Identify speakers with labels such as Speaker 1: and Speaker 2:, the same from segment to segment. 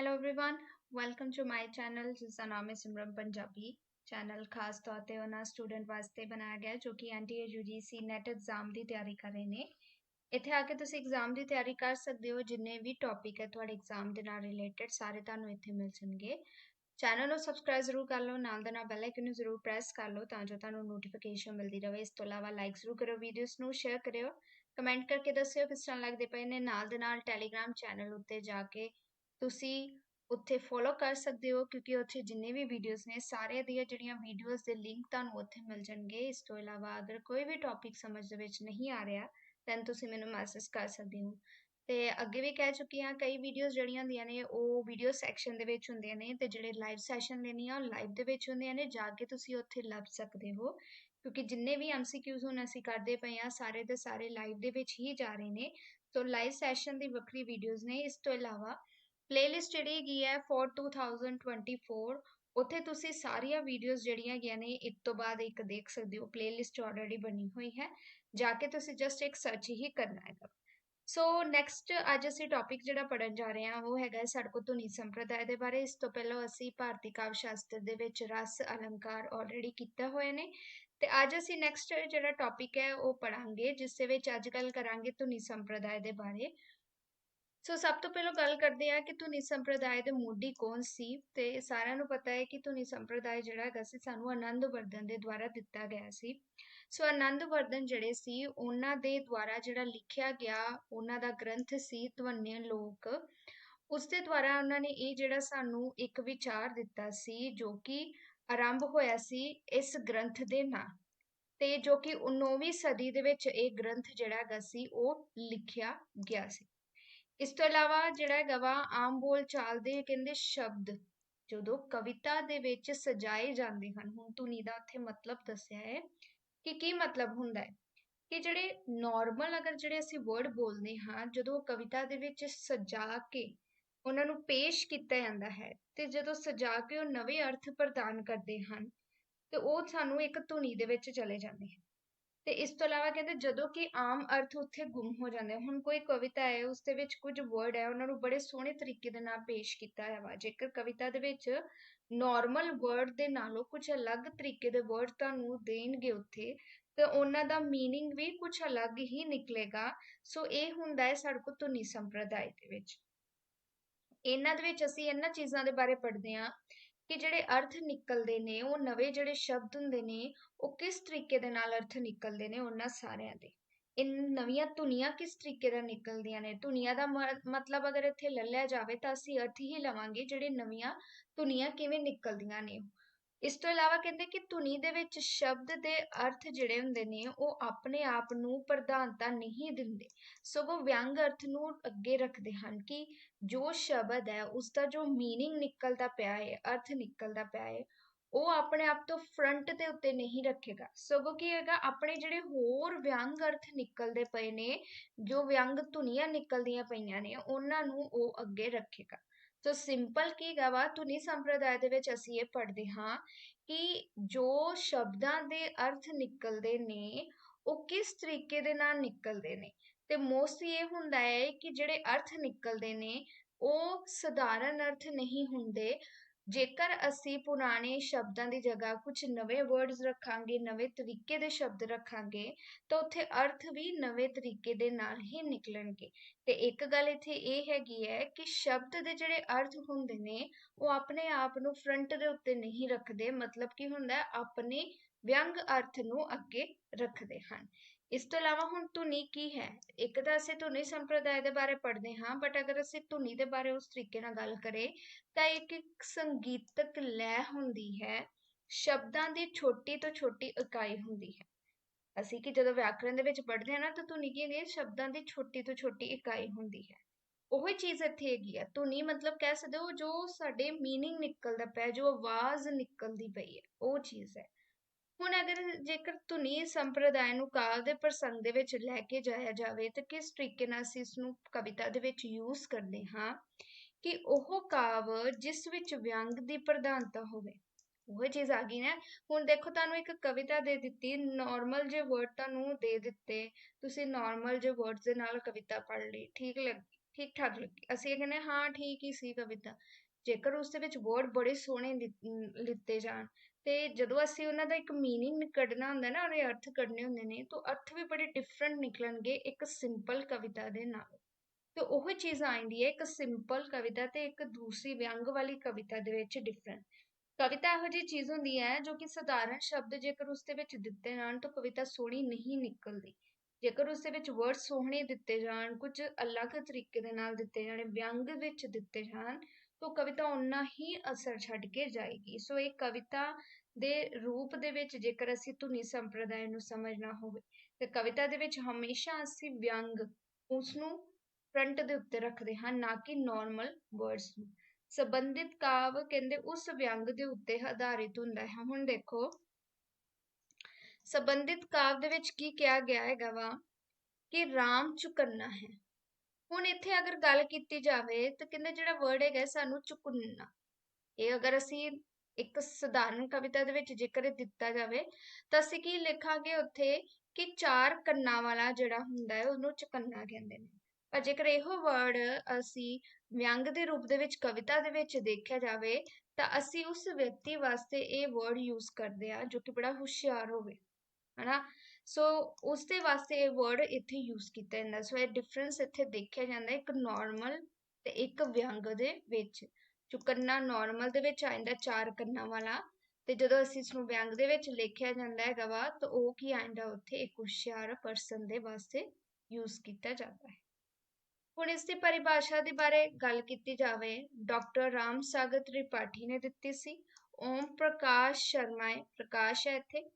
Speaker 1: hello everyone welcome to my channel ਜਿਸ ਦਾ ਨਾਮ ਹੈ ਸਿਮਰਨ ਪੰਜਾਬੀ ਚੈਨਲ ਖਾਸ ਤੌਰ ਤੇ ਉਹਨਾਂ ਸਟੂਡੈਂਟ ਵਾਸਤੇ ਬਣਾਇਆ ਗਿਆ ਜੋ ਕਿ ਐਨਟੀਏ ਯੂਜੀਸੀ ਨੈਟ ਐਗਜ਼ਾਮ ਦੀ ਤਿਆਰੀ ਕਰ ਰਹੇ ਨੇ ਇੱਥੇ ਆ ਕੇ ਤੁਸੀਂ ਐਗਜ਼ਾਮ ਦੀ ਤਿਆਰੀ ਕਰ ਸਕਦੇ ਹੋ ਜਿੰਨੇ ਵੀ ਟੌਪਿਕ ਹੈ ਤੁਹਾਡੇ ਐਗਜ਼ਾਮ ਦੇ ਨਾਲ ਰਿਲੇਟਡ ਸਾਰੇ ਤੁਹਾਨੂੰ ਇੱਥੇ ਮਿਲ ਜਾਣਗੇ ਚੈਨਲ ਨੂੰ ਸਬਸਕ੍ਰਾਈਬ ਜ਼ਰੂਰ ਕਰ ਲਓ ਨਾਲ ਦੇ ਨਾਲ ਬੈਲ ਆਈਕਨ ਨੂੰ ਜ਼ਰੂਰ ਪ੍ਰੈਸ ਕਰ ਲਓ ਤਾਂ ਜੋ ਤੁਹਾਨੂੰ ਨੋਟੀਫਿਕੇਸ਼ਨ ਮਿਲਦੀ ਰਹੇ ਇਸ ਤੋਂ ਇਲਾਵਾ ਲਾਈਕ ਜ਼ਰੂਰ ਕਰੋ ਵੀਡੀਓਜ਼ ਨੂੰ ਸ਼ੇਅਰ ਕਰਿਓ ਕਮੈਂਟ ਕਰਕੇ ਦੱਸਿਓ ਕਿਸ ਤਰ੍ਹਾਂ ਲੱਗਦੇ ਪਏ ਨੇ ਨਾਲ ਦੇ ਨਾਲ ਟੈਲੀਗ੍ਰਾਮ ਚੈਨਲ ਉੱਤੇ ਜਾ ਕੇ ਤੁਸੀਂ ਉੱਥੇ ਫੋਲੋ ਕਰ ਸਕਦੇ ਹੋ ਕਿਉਂਕਿ ਉੱਥੇ ਜਿੰਨੇ ਵੀ ਵੀਡੀਓਜ਼ ਨੇ ਸਾਰੇ ਦੀਆਂ ਜਿਹੜੀਆਂ ਵੀਡੀਓਜ਼ ਦੇ ਲਿੰਕ ਤੁਹਾਨੂੰ ਉੱਥੇ ਮਿਲ ਜਾਣਗੇ। ਇਸ ਤੋਂ ਇਲਾਵਾ ਅਗਰ ਕੋਈ ਵੀ ਟੌਪਿਕ ਸਮਝ ਦੇ ਵਿੱਚ ਨਹੀਂ ਆ ਰਿਹਾ ਤਾਂ ਤੁਸੀਂ ਮੈਨੂੰ ਮੈਸੇਜ ਕਰ ਸਕਦੇ ਹੋ। ਤੇ ਅੱਗੇ ਵੀ ਕਹਿ ਚੁੱਕੀ ਹਾਂ, ਕਈ ਵੀਡੀਓਜ਼ ਜਿਹੜੀਆਂ ਹੁੰਦੀਆਂ ਨੇ, ਉਹ ਵੀਡੀਓ ਸੈਕਸ਼ਨ ਦੇ ਵਿੱਚ ਹੁੰਦੀਆਂ ਨੇ ਤੇ ਜਿਹੜੇ ਲਾਈਵ ਸੈਸ਼ਨ ਲੈਣੀ ਆ ਉਹ ਲਾਈਵ ਦੇ ਵਿੱਚ ਹੁੰਦੀਆਂ ਨੇ, ਜਾ ਕੇ ਤੁਸੀਂ ਉੱਥੇ ਲੱਭ ਸਕਦੇ ਹੋ। ਕਿਉਂਕਿ ਜਿੰਨੇ ਵੀ ਐਮਸੀਕਿਊਜ਼ ਹੁਣ ਅਸੀਂ ਕਰਦੇ ਪਏ ਆ ਸਾਰੇ ਦੇ ਸਾਰੇ ਲਾਈਵ ਦੇ ਵਿੱਚ ਹੀ ਜਾ ਰਹੇ ਨੇ। ਸੋ ਲਾਈਵ ਸੈਸ਼ਨ ਦੀ ਵੱਖਰੀ ਵੀਡੀਓਜ਼ ਨੇ। ਇਸ ਤੋਂ ਇਲਾਵਾ ਪਲੇਲਿਸਟ ਜਿਹੜੀ ਹੈਗੀ ਹੈ ਫॉर 2024 ਉੱਥੇ ਤੁਸੀਂ ਸਾਰੀਆਂ ਵੀਡੀਓਜ਼ ਜਿਹੜੀਆਂ ਹੈਗੀਆਂ ਨੇ, ਇੱਕ ਤੋਂ ਬਾਅਦ ਇੱਕ ਦੇਖ ਸਕਦੇ ਹੋ ਪਲੇਲਿਸਟ ਆਲਰੇਡੀ ਬਣੀ ਹੋਈ ਹੈ, ਜਾ ਕੇ ਤੁਸੀਂ ਜਸਟ ਇੱਕ ਸਰਚ ਹੀ ਕਰਨਾ ਹੈਗਾ। ਸੋ ਨੈਕਸਟ ਅੱਜ ਅਸੀਂ ਟੌਪਿਕ ਜਿਹੜਾ ਪੜਨ ਜਾ ਰਹੇ ਹਾਂ, ਉਹ ਹੈਗਾ ਸਾਡੇ ਕੋਲ ਧੁਨੀ ਸੰਪਰਦਾਇ ਦੇ ਬਾਰੇ। ਇਸ ਤੋਂ ਪਹਿਲਾਂ ਅਸੀਂ ਭਾਰਤੀ ਕਾਵਿ ਸ਼ਾਸਤਰ ਦੇ ਵਿੱਚ ਰਸ, ਅਲੰਕਾਰ ਆਲਰੇਡੀ ਕੀਤਾ ਹੋਇਆ ਨੇ। ਤੇ ਅੱਜ ਅਸੀਂ ਨੈਕਸਟ ਜਿਹੜਾ ਟੌਪਿਕ ਹੈ, ਉਹ ਪੜਾਂਗੇ ਜਿਸ ਦੇ ਵਿੱਚ ਅੱਜ ਗੱਲ ਕਰਾਂਗੇ ਧੁਨੀ ਸੰਪਰਦਾਇ ਦੇ ਬਾਰੇ। ਸੋ ਸਭ ਤੋਂ ਪਹਿਲਾਂ ਗੱਲ ਕਰਦੇ ਆ ਕਿ ਧੁਨੀ ਸੰਪਰਦਾਇ ਦੇ ਮੋਢੀ ਕੌਣ ਸੀ ਤੇ ਸਾਰਿਆਂ ਨੂੰ ਪਤਾ ਹੈ ਕਿ ਧੁਨੀ ਸੰਪਰਦਾਇ ਜਿਹੜਾ ਹੈਗਾ ਸੀ ਸਾਨੂੰ ਆਨੰਦ ਵਰਧਨ ਦੇ ਦੁਆਰਾ ਦਿੱਤਾ ਗਿਆ ਸੀ। ਸੋ ਆਨੰਦ ਵਰਧਨ ਜਿਹੜੇ ਸੀ, ਉਹਨਾਂ ਦੇ ਦੁਆਰਾ ਜਿਹੜਾ ਲਿਖਿਆ ਗਿਆ, ਉਹਨਾਂ ਦਾ ਗ੍ਰੰਥ ਸੀ ਧਵਨਿ ਲੋਕ। ਉਸ ਦੇ ਦੁਆਰਾ ਉਹਨਾਂ ਨੇ ਇਹ ਜਿਹੜਾ ਸਾਨੂੰ ਇੱਕ ਵਿਚਾਰ ਦਿੱਤਾ ਸੀ ਜੋ ਕਿ ਆਰੰਭ ਹੋਇਆ ਸੀ ਇਸ ਗ੍ਰੰਥ ਦੇ ਨਾਲ ਤੇ ਜੋ ਕਿ 19ਵੀਂ ਸਦੀ ਦੇ ਵਿੱਚ ਇਹ ਗ੍ਰੰਥ ਜਿਹੜਾ ਹੈਗਾ ਸੀ ਉਹ ਲਿਖਿਆ ਗਿਆ ਸੀ। ਇਸ ਤੋਂ ਇਲਾਵਾ ਜਿਹੜਾ ਹੈਗਾ ਵਾ ਆਮ ਬੋਲ ਚਾਲ ਦੇ ਕਹਿੰਦੇ ਸ਼ਬਦ, ਜਦੋਂ ਕਵਿਤਾ ਦੇ ਵਿੱਚ ਸਜਾਏ ਜਾਂਦੇ ਹਨ, ਹੁਣ ਧੁਨੀ ਦਾ ਉੱਥੇ ਮਤਲਬ ਦੱਸਿਆ ਹੈ ਕਿ ਕੀ ਮਤਲਬ ਹੁੰਦਾ ਹੈ? ਕਿ ਜਿਹੜੇ ਨਾਰਮਲ ਅਗਰ ਜਿਹੜੇ ਅਸੀਂ ਵਰਡ ਬੋਲਦੇ ਹਾਂ, ਜਦੋਂ ਕਵਿਤਾ ਦੇ ਵਿੱਚ ਸਜਾ ਕੇ ਉਹਨਾਂ ਨੂੰ ਪੇਸ਼ ਕੀਤਾ ਜਾਂਦਾ ਹੈ ਤੇ ਜਦੋਂ ਸਜਾ ਕੇ ਉਹ ਨਵੇਂ ਅਰਥ ਪ੍ਰਦਾਨ ਕਰਦੇ ਹਨ, ਤੇ ਉਹ ਸਾਨੂੰ ਇੱਕ ਧੁਨੀ ਦੇ ਵਿੱਚ ਚਲੇ ਜਾਂਦੇ ਹਨ। ਤੇ ਇਸ ਤੋਂ ਇਲਾਵਾ ਕਹਿੰਦੇ ਜਦੋਂ ਕਿ ਆਮ ਅਰਥ ਉੱਥੇ ਗੁੰਮ ਹੋ ਜਾਂਦੇ ਹੁਣ ਕੋਈ ਕਵਿਤਾ ਹੈ ਉਸ ਦੇ ਵਿੱਚ ਕੁਝ ਵਰਡ ਹੈ ਉਹਨਾਂ ਨੂੰ ਬੜੇ ਸੋਹਣੇ ਤਰੀਕੇ ਦੇ ਨਾਲ ਪੇਸ਼ ਕੀਤਾ ਹੈ ਵਾ ਜੇਕਰ ਕਵਿਤਾ ਦੇ ਵਿੱਚ ਨਾਰਮਲ ਵਰਡ ਦੇ ਨਾਲੋਂ ਕੁਝ ਅਲੱਗ ਤਰੀਕੇ ਦੇ ਵਰਡ ਤੁਹਾਨੂੰ ਦੇਣਗੇ ਉੱਥੇ ਤੇ ਉਹਨਾਂ ਦਾ मीनिंग ਵੀ ਕੁਝ ਅਲੱਗ ਹੀ ਨਿਕਲੇਗਾ ਸੋ ਇਹ ਹੁੰਦਾ ਹੈ ਸਾਡੇ ਕੋਲ ਧੁਨੀ ਸੰਪਰਦਾਇ ਦੇ ਵਿੱਚ ਇਹਨਾਂ ਦੇ ਵਿੱਚ ਅਸੀਂ ਇਹਨਾਂ ਚੀਜ਼ਾਂ ਦੇ ਬਾਰੇ ਪੜ੍ਹਦੇ ਹਾਂ ਕਿ ਜਿਹੜੇ ਅਰਥ ਨਿਕਲਦੇ ਨੇ, ਉਹ ਨਵੇਂ ਜਿਹੜੇ ਸ਼ਬਦ ਹੁੰਦੇ ਨੇ, ਉਹ ਕਿਸ ਤਰੀਕੇ ਦੇ ਨਾਲ ਅਰਥ ਨਿਕਲਦੇ ਨੇ ਉਹਨਾਂ ਸਾਰਿਆਂ ਦੇ। ਇਨ ਨਵੀਆਂ ਧੁਨੀਆਂ ਕਿਸ ਤਰੀਕੇ ਦਾ ਨਿਕਲਦੀਆਂ ਨੇ? ਧੁਨੀਆਂ ਦਾ ਮਤਲਬ ਅਗਰ ਇੱਥੇ ਲੈ ਲਿਆ ਜਾਵੇ ਤਾਂ ਅਸੀਂ ਅਰਥ ਹੀ ਲਵਾਂਗੇ ਜਿਹੜੇ ਨਵੀਆਂ ਧੁਨੀਆਂ ਕਿਵੇਂ ਨਿਕਲਦੀਆਂ ਨੇ। ਇਸ ਤੋਂ ਇਲਾਵਾ ਕਹਿੰਦੇ ਕਿ ਧੁਨੀ ਦੇ ਵਿੱਚ ਸ਼ਬਦ ਦੇ ਅਰਥ ਜਿਹੜੇ ਹੁੰਦੇ ਨੇ, ਉਹ ਆਪਣੇ ਆਪ ਨੂੰ ਪ੍ਰਧਾਨਤਾ ਨਹੀਂ ਦਿੰਦੇ। ਸਗੋਂ ਵਿਅੰਗ ਅਰਥ ਨੂੰ ਅੱਗੇ ਰੱਖਦੇ ਹਨ ਕਿ ਜੋ ਸ਼ਬਦ ਹੈ, ਉਸਦਾ ਜੋ ਮੀਨਿੰਗ ਨਿਕਲਦਾ ਪਿਆ ਹੈ, ਅਰਥ ਨਿਕਲਦਾ ਪਿਆ ਹੈ, ਉਹ ਆਪਣੇ ਆਪ ਤੋਂ ਫਰੰਟ ਦੇ ਉੱਤੇ ਨਹੀਂ ਰੱਖੇਗਾ। ਸਗੋਂ ਕੀ ਹੈਗਾ ਆਪਣੇ ਜਿਹੜੇ ਹੋਰ ਵਿਅੰਗ ਅਰਥ ਨਿਕਲਦੇ ਪਏ ਨੇ, ਜੋ ਵਿਅੰਗ ਧੁਨੀਆਂ ਨਿਕਲਦੀਆਂ ਪਈਆਂ ਨੇ, ਉਹਨਾਂ ਨੂੰ ਉਹ ਅੱਗੇ ਰੱਖੇਗਾ। ਸੋ ਸਿੰਪਲ ਕੀ ਗਵਾ ਧੁਨੀ ਸੰਪਰਦਾਇ ਦੇ ਵਿੱਚ ਅਸੀਂ ਇਹ ਪੜ੍ਹਦੇ ਹਾਂ ਕਿ ਜੋ ਸ਼ਬਦਾਂ ਦੇ ਅਰਥ ਨਿਕਲਦੇ ਨੇ, ਉਹ ਕਿਸ ਤਰੀਕੇ ਦੇ ਨਾਲ ਨਿਕਲਦੇ ਨੇ। ਤੇ ਮੋਸਟਲੀ ਇਹ ਹੁੰਦਾ ਹੈ ਕਿ ਜਿਹੜੇ ਅਰਥ ਨਿਕਲਦੇ ਨੇ, ਉਹ ਸਧਾਰਨ ਅਰਥ ਨਹੀਂ ਹੁੰਦੇ ਜੇਕਰ ਅਸੀਂ ਪੁਰਾਣੇ ਸ਼ਬਦਾਂ ਦੀ ਜਗ੍ਹਾ ਕੁਝ ਨਵੇਂ ਵਰਡਸ ਰੱਖਾਂਗੇ, ਨਵੇਂ ਤਰੀਕੇ ਦੇ ਸ਼ਬਦ ਰੱਖਾਂਗੇ, ਤਾਂ ਉੱਥੇ ਅਰਥ ਵੀ ਨਵੇਂ ਤਰੀਕੇ ਦੇ ਨਾਲ ਹੀ ਨਿਕਲਣਗੇ। ਤੇ ਇੱਕ ਗੱਲ ਇੱਥੇ ਇਹ ਹੈਗੀ ਹੈ ਕਿ ਸ਼ਬਦ ਦੇ ਜਿਹੜੇ ਅਰਥ ਹੁੰਦੇ ਨੇ, ਉਹ ਆਪਣੇ ਆਪ ਨੂੰ ਫਰੰਟ ਦੇ ਉੱਤੇ ਨਹੀਂ ਰੱਖਦੇ, ਮਤਲਬ ਕੀ ਹੁੰਦਾ ਆਪਣੇ ਵਿਅੰਗ ਅਰਥ ਨੂੰ ਅੱਗੇ ਰੱਖਦੇ ਹਨ। ਇਸ ਤੋਂ ਇਲਾਵਾ ਹੁਣ ਧੁਨੀ ਕੀ ਹੈ ਇੱਕ ਤਾਂ ਅਸੀਂ ਧੁਨੀ ਸੰਪਰਦਾਇ ਦੇ ਬਾਰੇ ਪੜ੍ਹਦੇ ਹਾਂ ਬਟ ਅਗਰ ਅਸੀਂ ਧੁਨੀ ਦੇ ਬਾਰੇ ਉਸ ਤਰੀਕੇ ਨਾਲ ਗੱਲ ਕਰੇ ਤਾਂ ਇੱਕ ਇੱਕ ਸੰਗੀਤਕ ਲੈ ਹੁੰਦੀ ਹੈ ਸ਼ਬਦਾਂ ਦੀ ਛੋਟੀ ਤੋਂ ਛੋਟੀ ਇਕਾਈ ਹੁੰਦੀ ਹੈ ਅਸੀਂ ਕਿ ਜਦੋਂ ਵਿਆਕਰਣ ਦੇ ਵਿੱਚ ਪੜ੍ਹਦੇ ਹਾਂ ਨਾ ਤਾਂ ਧੁਨੀ ਕੀ ਹੈ ਸ਼ਬਦਾਂ ਦੀ ਛੋਟੀ ਤੋਂ ਛੋਟੀ ਇਕਾਈ ਹੁੰਦੀ ਹੈ ਉਹੀ ਚੀਜ਼ ਇੱਥੇ ਹੈਗੀ ਆ ਧੁਨੀ ਮਤਲਬ ਕਹਿ ਸਕਦੇ ਹੋ ਜੋ ਸਾਡੇ मीनिंग ਨਿਕਲਦਾ ਪਿਆ ਜੋ ਆਵਾਜ਼ ਨਿਕਲਦੀ ਪਈ ਹੈ ਉਹ ਚੀਜ਼ ਹੈ ਹੁਣ ਅਗਰ ਜੇਕਰ ਧੁਨੀ ਸੰਪਰਦਾਇ ਨੂੰ ਕਾਲ ਦੇ ਪ੍ਰਸੰਗ ਦੇ ਵਿੱਚ ਲੈ ਕੇ ਜਾਇਆ ਜਾਵੇ, ਤਾਂ ਕਿਸ ਤਰੀਕੇ ਨਾਲ ਅਸੀਂ ਇਸ ਨੂੰ ਕਵਿਤਾ ਦੇ ਵਿੱਚ ਯੂਜ਼ ਕਰਦੇ ਹਾਂ? ਕਿ ਉਹ ਕਾਵ ਜਿਸ ਵਿੱਚ ਵਿਅੰਗ ਦੀ ਪ੍ਰਧਾਨਤਾ ਹੋਵੇ। ਉਹ ਚੀਜ਼ ਆ ਗਈ ਨਾ। ਹੁਣ ਦੇਖੋ, ਤੁਹਾਨੂੰ ਇੱਕ ਕਵਿਤਾ ਦੇ ਦਿੱਤੀ ਨਾਰਮਲ ਜੇ ਵਰਡ ਤੁਹਾਨੂੰ ਦੇ ਦਿੱਤੇ। ਤੁਸੀਂ ਨਾਰਮਲ ਜੇ ਵਰਡਸ ਦੇ ਨਾਲ ਕਵਿਤਾ ਪੜ੍ਹ ਲਈ। ਠੀਕ ਲੱਗੀ, ਠੀਕ ਠਾਕ ਲੱਗੀ। ਅਸੀਂ ਇਹ ਕਹਿੰਦੇ ਹਾਂ ਠੀਕ ਹੀ ਸੀ ਕਵਿਤਾ। ਜੇਕਰ ਉਸ ਦੇ ਵਿੱਚ ਵਰਡ ਬੜੇ ਸੋਹਣੇ ਲਿ- ਲਿੱਤੇ ਜਾਣ ਤੇ ਜਦੋਂ ਅਸੀਂ ਉਹਨਾਂ ਦਾ ਇੱਕ ਮੀਨਿੰਗ ਕੱਢਣਾ ਹੁੰਦਾ ਨਾ, ਉਹਦੇ ਅਰਥ ਕੱਢਣੇ ਹੁੰਦੇ ਨੇ, ਤਾਂ ਅਰਥ ਵੀ ਬੜੇ ਡਿਫਰੈਂਟ ਨਿਕਲਣਗੇ ਇੱਕ ਸਿੰਪਲ ਕਵਿਤਾ ਦੇ ਨਾਲ। ਤੇ ਉਹ ਚੀਜ਼ ਆਉਂਦੀ ਹੈ, ਇੱਕ ਸਿੰਪਲ ਕਵਿਤਾ ਤੇ ਇੱਕ ਦੂਸਰੀ ਵਿਅੰਗ ਵਾਲੀ ਕਵਿਤਾ ਦੇ ਵਿੱਚ ਡਿਫਰੈਂਟ ਕਵਿਤਾ ਇਹੋ ਜਿਹੀ ਚੀਜ਼ ਹੁੰਦੀ ਹੈ ਜੋ ਕਿ ਸਧਾਰਨ ਸ਼ਬਦ ਜੇਕਰ ਉਸ ਦੇ ਵਿੱਚ ਦਿੱਤੇ ਜਾਣ ਤਾਂ ਕਵਿਤਾ ਸੋਹਣੀ ਨਹੀਂ ਨਿਕਲਦੀ। ਜੇਕਰ ਉਸ ਦੇ ਵਿੱਚ ਵਰਡ ਸੋਹਣੇ ਦਿੱਤੇ ਜਾਣ, ਕੁਝ ਅਲੱਗ ਤਰੀਕੇ ਦੇ ਨਾਲ ਦਿੱਤੇ ਜਾਣ, ਵਿਅੰਗ ਵਿੱਚ ਦਿੱਤੇ ਜਾਣ ਤਾਂ ਕਵਿਤਾ ਓਨਾ ਹੀ ਅਸਰ ਛੱਡ ਕੇ ਜਾਏਗੀ। ਸੋ ਇਹ ਕਵਿਤਾ ਦੇ ਰੂਪ ਦੇ ਵਿੱਚ ਜੇਕਰ ਅਸੀਂ ਧੁਨੀ ਸੰਪਰਦਾਇ ਨੂੰ ਸਮਝਣਾ ਹੋਵੇ, ਤੇ ਕਵਿਤਾ ਦੇ ਵਿੱਚ ਹਮੇਸ਼ਾ ਅਸੀਂ ਵਿਅੰਗ ਉਸ ਨੂੰ ਫਰੰਟ ਦੇ ਉੱਤੇ ਰੱਖਦੇ ਹਾਂ, ਨਾ ਕਿ ਨਾਰਮਲ ਵਰਡਸ ਨੂੰ। ਸੰਬੰਧਿਤ ਕਾਵ ਕਹਿੰਦੇ ਉਸ ਵਿਅੰਗ ਦੇ ਉੱਤੇ ਆਧਾਰਿਤ ਹੁੰਦਾ ਹੈ। ਹੁਣ ਦੇਖੋ, ਸੰਬੰਧਿਤ ਕਾਵ ਦੇ ਵਿੱਚ ਕੀ ਕਿਹਾ ਗਿਆ ਹੈਗਾ ਵਾ ਕਿ ਰਾਮ ਚੁਕੰਨਾ ਹੈ। ਹੁਣ ਇੱਥੇ ਅਗਰ ਗੱਲ ਕੀਤੀ ਜਾਵੇ ਤਾਂ ਕਹਿੰਦੇ ਜਿਹੜਾ ਵਰਡ ਹੈਗਾ ਸਾਨੂੰ ਚੁਕੰਨਾ। ਇਹ ਅਗਰ ਅਸੀਂ ਇੱਕ ਸਧਾਰਨ ਕਵਿਤਾ ਦੇ ਵਿੱਚ ਜੇਕਰ ਦਿੱਤਾ ਜਾਵੇ ਤਾਂ ਅਸੀਂ ਕੀ ਲਿਖਾਂਗੇ ਉੱਥੇ ਕਿ ਚਾਰ ਕੰਨਾਂ ਵਾਲਾ ਜਿਹੜਾ ਹੁੰਦਾ ਹੈ ਉਹਨੂੰ ਚੁਕੰਨਾ ਕਹਿੰਦੇ ਨੇ। ਪਰ ਜੇਕਰ ਇਹੋ ਵਰਡ ਅਸੀਂ ਵਿਅੰਗ ਦੇ ਰੂਪ ਦੇ ਵਿੱਚ ਕਵਿਤਾ ਦੇ ਵਿੱਚ ਦੇਖਿਆ ਜਾਵੇ ਤਾਂ ਅਸੀਂ ਉਸ ਵਿਅਕਤੀ ਵਾਸਤੇ ਇਹ ਵਰਡ ਯੂਜ਼ ਕਰਦੇ ਆ ਜੋ ਕਿ ਬੜਾ ਹੁਸ਼ਿਆਰ ਹੋਵੇ। ਹਨਾ? ਸੋ ਉਸ ਦੇ ਵਾਸਤੇ ਇਹ ਵਰਡ ਇੱਥੇ ਯੂਜ਼ ਕੀਤਾ ਜਾਂਦਾ। ਸੋ ਇਹ ਡਿਫਰੈਂਸ ਇੱਥੇ ਦੇਖਿਆ ਜਾਂਦਾ ਇੱਕ ਨਾਰਮਲ ਤੇ ਇੱਕ ਵਿਅੰਗ ਦੇ ਵਿੱਚ। ਚੁਕੰਨਾ ਨਾਰਮਲ ਦੇ ਵਿੱਚ ਆ ਜਾਂਦਾ, ਚਾਰ ਕੰਨਾਂ ਵਾਲਾ। ਤੇ ਜਦੋਂ ਅਸੀਂ ਇਸ ਨੂੰ ਵਿਅੰਗ ਦੇ ਵਿੱਚ ਲਿਖਿਆ ਜਾਂਦਾ ਹੈਗਾ ਵਾ, ਤਾਂ ਉਹ ਕੀ ਆਂਦਾ ਉੱਥੇ ਇੱਕ ਹੁਸ਼ਿਆਰ ਪਰਸਨ ਦੇ ਵਾਸਤੇ ਯੂਜ਼ ਕੀਤਾ ਜਾਂਦਾ ਹੈ। ਹੁਣ ਇਸ ਦੀ ਪਰਿਭਾਸ਼ਾ ਦੇ ਬਾਰੇ ਗੱਲ ਕੀਤੀ ਜਾਵੇ ਡਾਕਟਰ ਰਾਮ ਸਾਗਰ ਤ੍ਰਿਪਾਠੀ ਨੇ ਦਿੱਤੀ ਸੀ। ਓਮ ਪ੍ਰਕਾਸ਼ ਸ਼ਰਮਾ ਹੈ, ਪ੍ਰਕਾਸ਼ ਹੈ ਇੱਥੇ।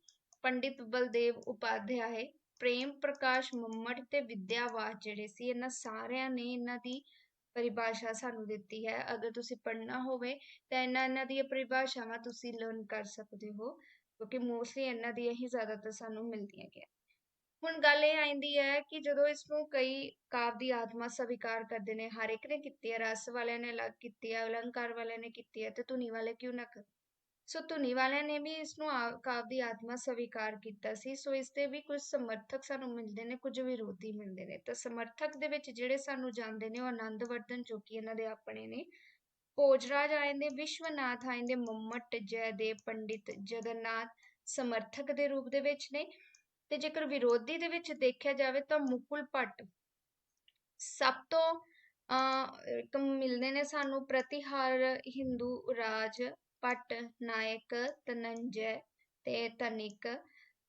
Speaker 1: ਪੰਡਿਤ ਬਲਦੇਵ ਉਪਾਧਿਆਏ, ਪ੍ਰੇਮ ਪ੍ਰਕਾਸ਼ ਮੰਮਟ ਤੇ ਵਿਦਿਆਵਾਸ ਜਿਹੜੇ ਸੀ, ਇਹਨਾਂ ਸਾਰਿਆਂ ਨੇ ਇਹਨਾਂ ਦੀ ਪਰਿਭਾਸ਼ਾ ਸਾਨੂੰ ਦਿੱਤੀ ਹੈ। ਅਗਰ ਤੁਸੀਂ ਪੜ੍ਹਨਾ ਹੋਵੇ ਤਾਂ ਇਹਨਾਂ ਇਹਨਾਂ ਦੀਆਂ ਪਰਿਭਾਸ਼ਾਵਾਂ ਤੁਸੀਂ ਲਰਨ ਕਰ ਸਕਦੇ ਹੋ, ਕਿਉਂਕਿ ਮੋਸਟਲੀ ਇਹਨਾਂ ਦੀਆਂ ਹੀ ਜ਼ਿਆਦਾਤਰ ਸਾਨੂੰ ਮਿਲਦੀਆਂ ਗਿਆ ਹੁਣ ਗੱਲ ਇਹ ਆਂਦੀ ਹੈ ਕਿ ਜਦੋਂ ਇਸ ਨੂੰ ਕਈ ਕਾਵ ਦੀ ਆਤਮਾ ਸਵੀਕਾਰ ਕਰਦੇ ਨੇ, ਹਰ ਇੱਕ ਨੇ ਕੀਤੀ ਹੈ, ਰਸ ਵਾਲਿਆਂ ਨੇ ਅਲੱਗ ਕੀਤੀ ਹੈ, ਅਲੰਕਾਰ ਵਾਲਿਆਂ ਨੇ ਕੀਤੀ ਹੈ, ਤੇ ਧੁਨੀ ਵਾਲੇ ਕਿਉਂ ਨਾ ਕਰਨ ਸੋ ਧੁਨੀ ਵਾਲਿਆਂ ਨੇ ਵੀ ਇਸ ਨੂੰ ਕਾਵ ਆਤਮਾ ਸਵੀਕਾਰ ਕੀਤਾ ਸੀ। ਸੋ ਇਸ ਦੇ ਵੀ ਕੁਝ ਸਮਰਥਕ ਸਾਨੂੰ ਮਿਲਦੇ ਨੇ, ਕੁਝ ਵਿਰੋਧੀ ਮਿਲਦੇ ਨੇ। ਤਾਂ ਸਮਰਥਕ ਦੇ ਵਿੱਚ ਜਿਹੜੇ ਸਾਨੂੰ ਜਾਣਦੇ ਨੇ, ਉਹ ਆਨੰਦਵਰਧਨ ਜੋ ਕਿ ਇਹਨਾਂ ਦੇ ਆਪਣੇ ਨੇ, ਭੋਜਰਾਜ ਆਏ ਨੇ, ਵਿਸ਼ਵਨਾਥ ਆਏ ਨੇ, ਮੰਮਟ, ਜੈਦੇਵ, ਪੰਡਿਤ ਜਗਨਨਾਥ ਸਮਰਥਕ ਦੇ ਰੂਪ ਦੇ ਵਿੱਚ ਨੇ। ਤੇ ਜੇਕਰ ਵਿਰੋਧੀ ਦੇ ਵਿੱਚ ਦੇਖਿਆ ਜਾਵੇ ਤਾਂ ਮੁਕੁਲ ਭੱਟ ਸਭ ਤੋਂ ਅ ਮਿਲਦੇ ਨੇ ਸਾਨੂੰ ਪ੍ਰਤੀਹਾਰ ਹਿੰਦੂ ਰਾਜ ਪਟ ਨਾਇਕ, ਤਨੰਜੈ ਤੇ ਤਨਿਕ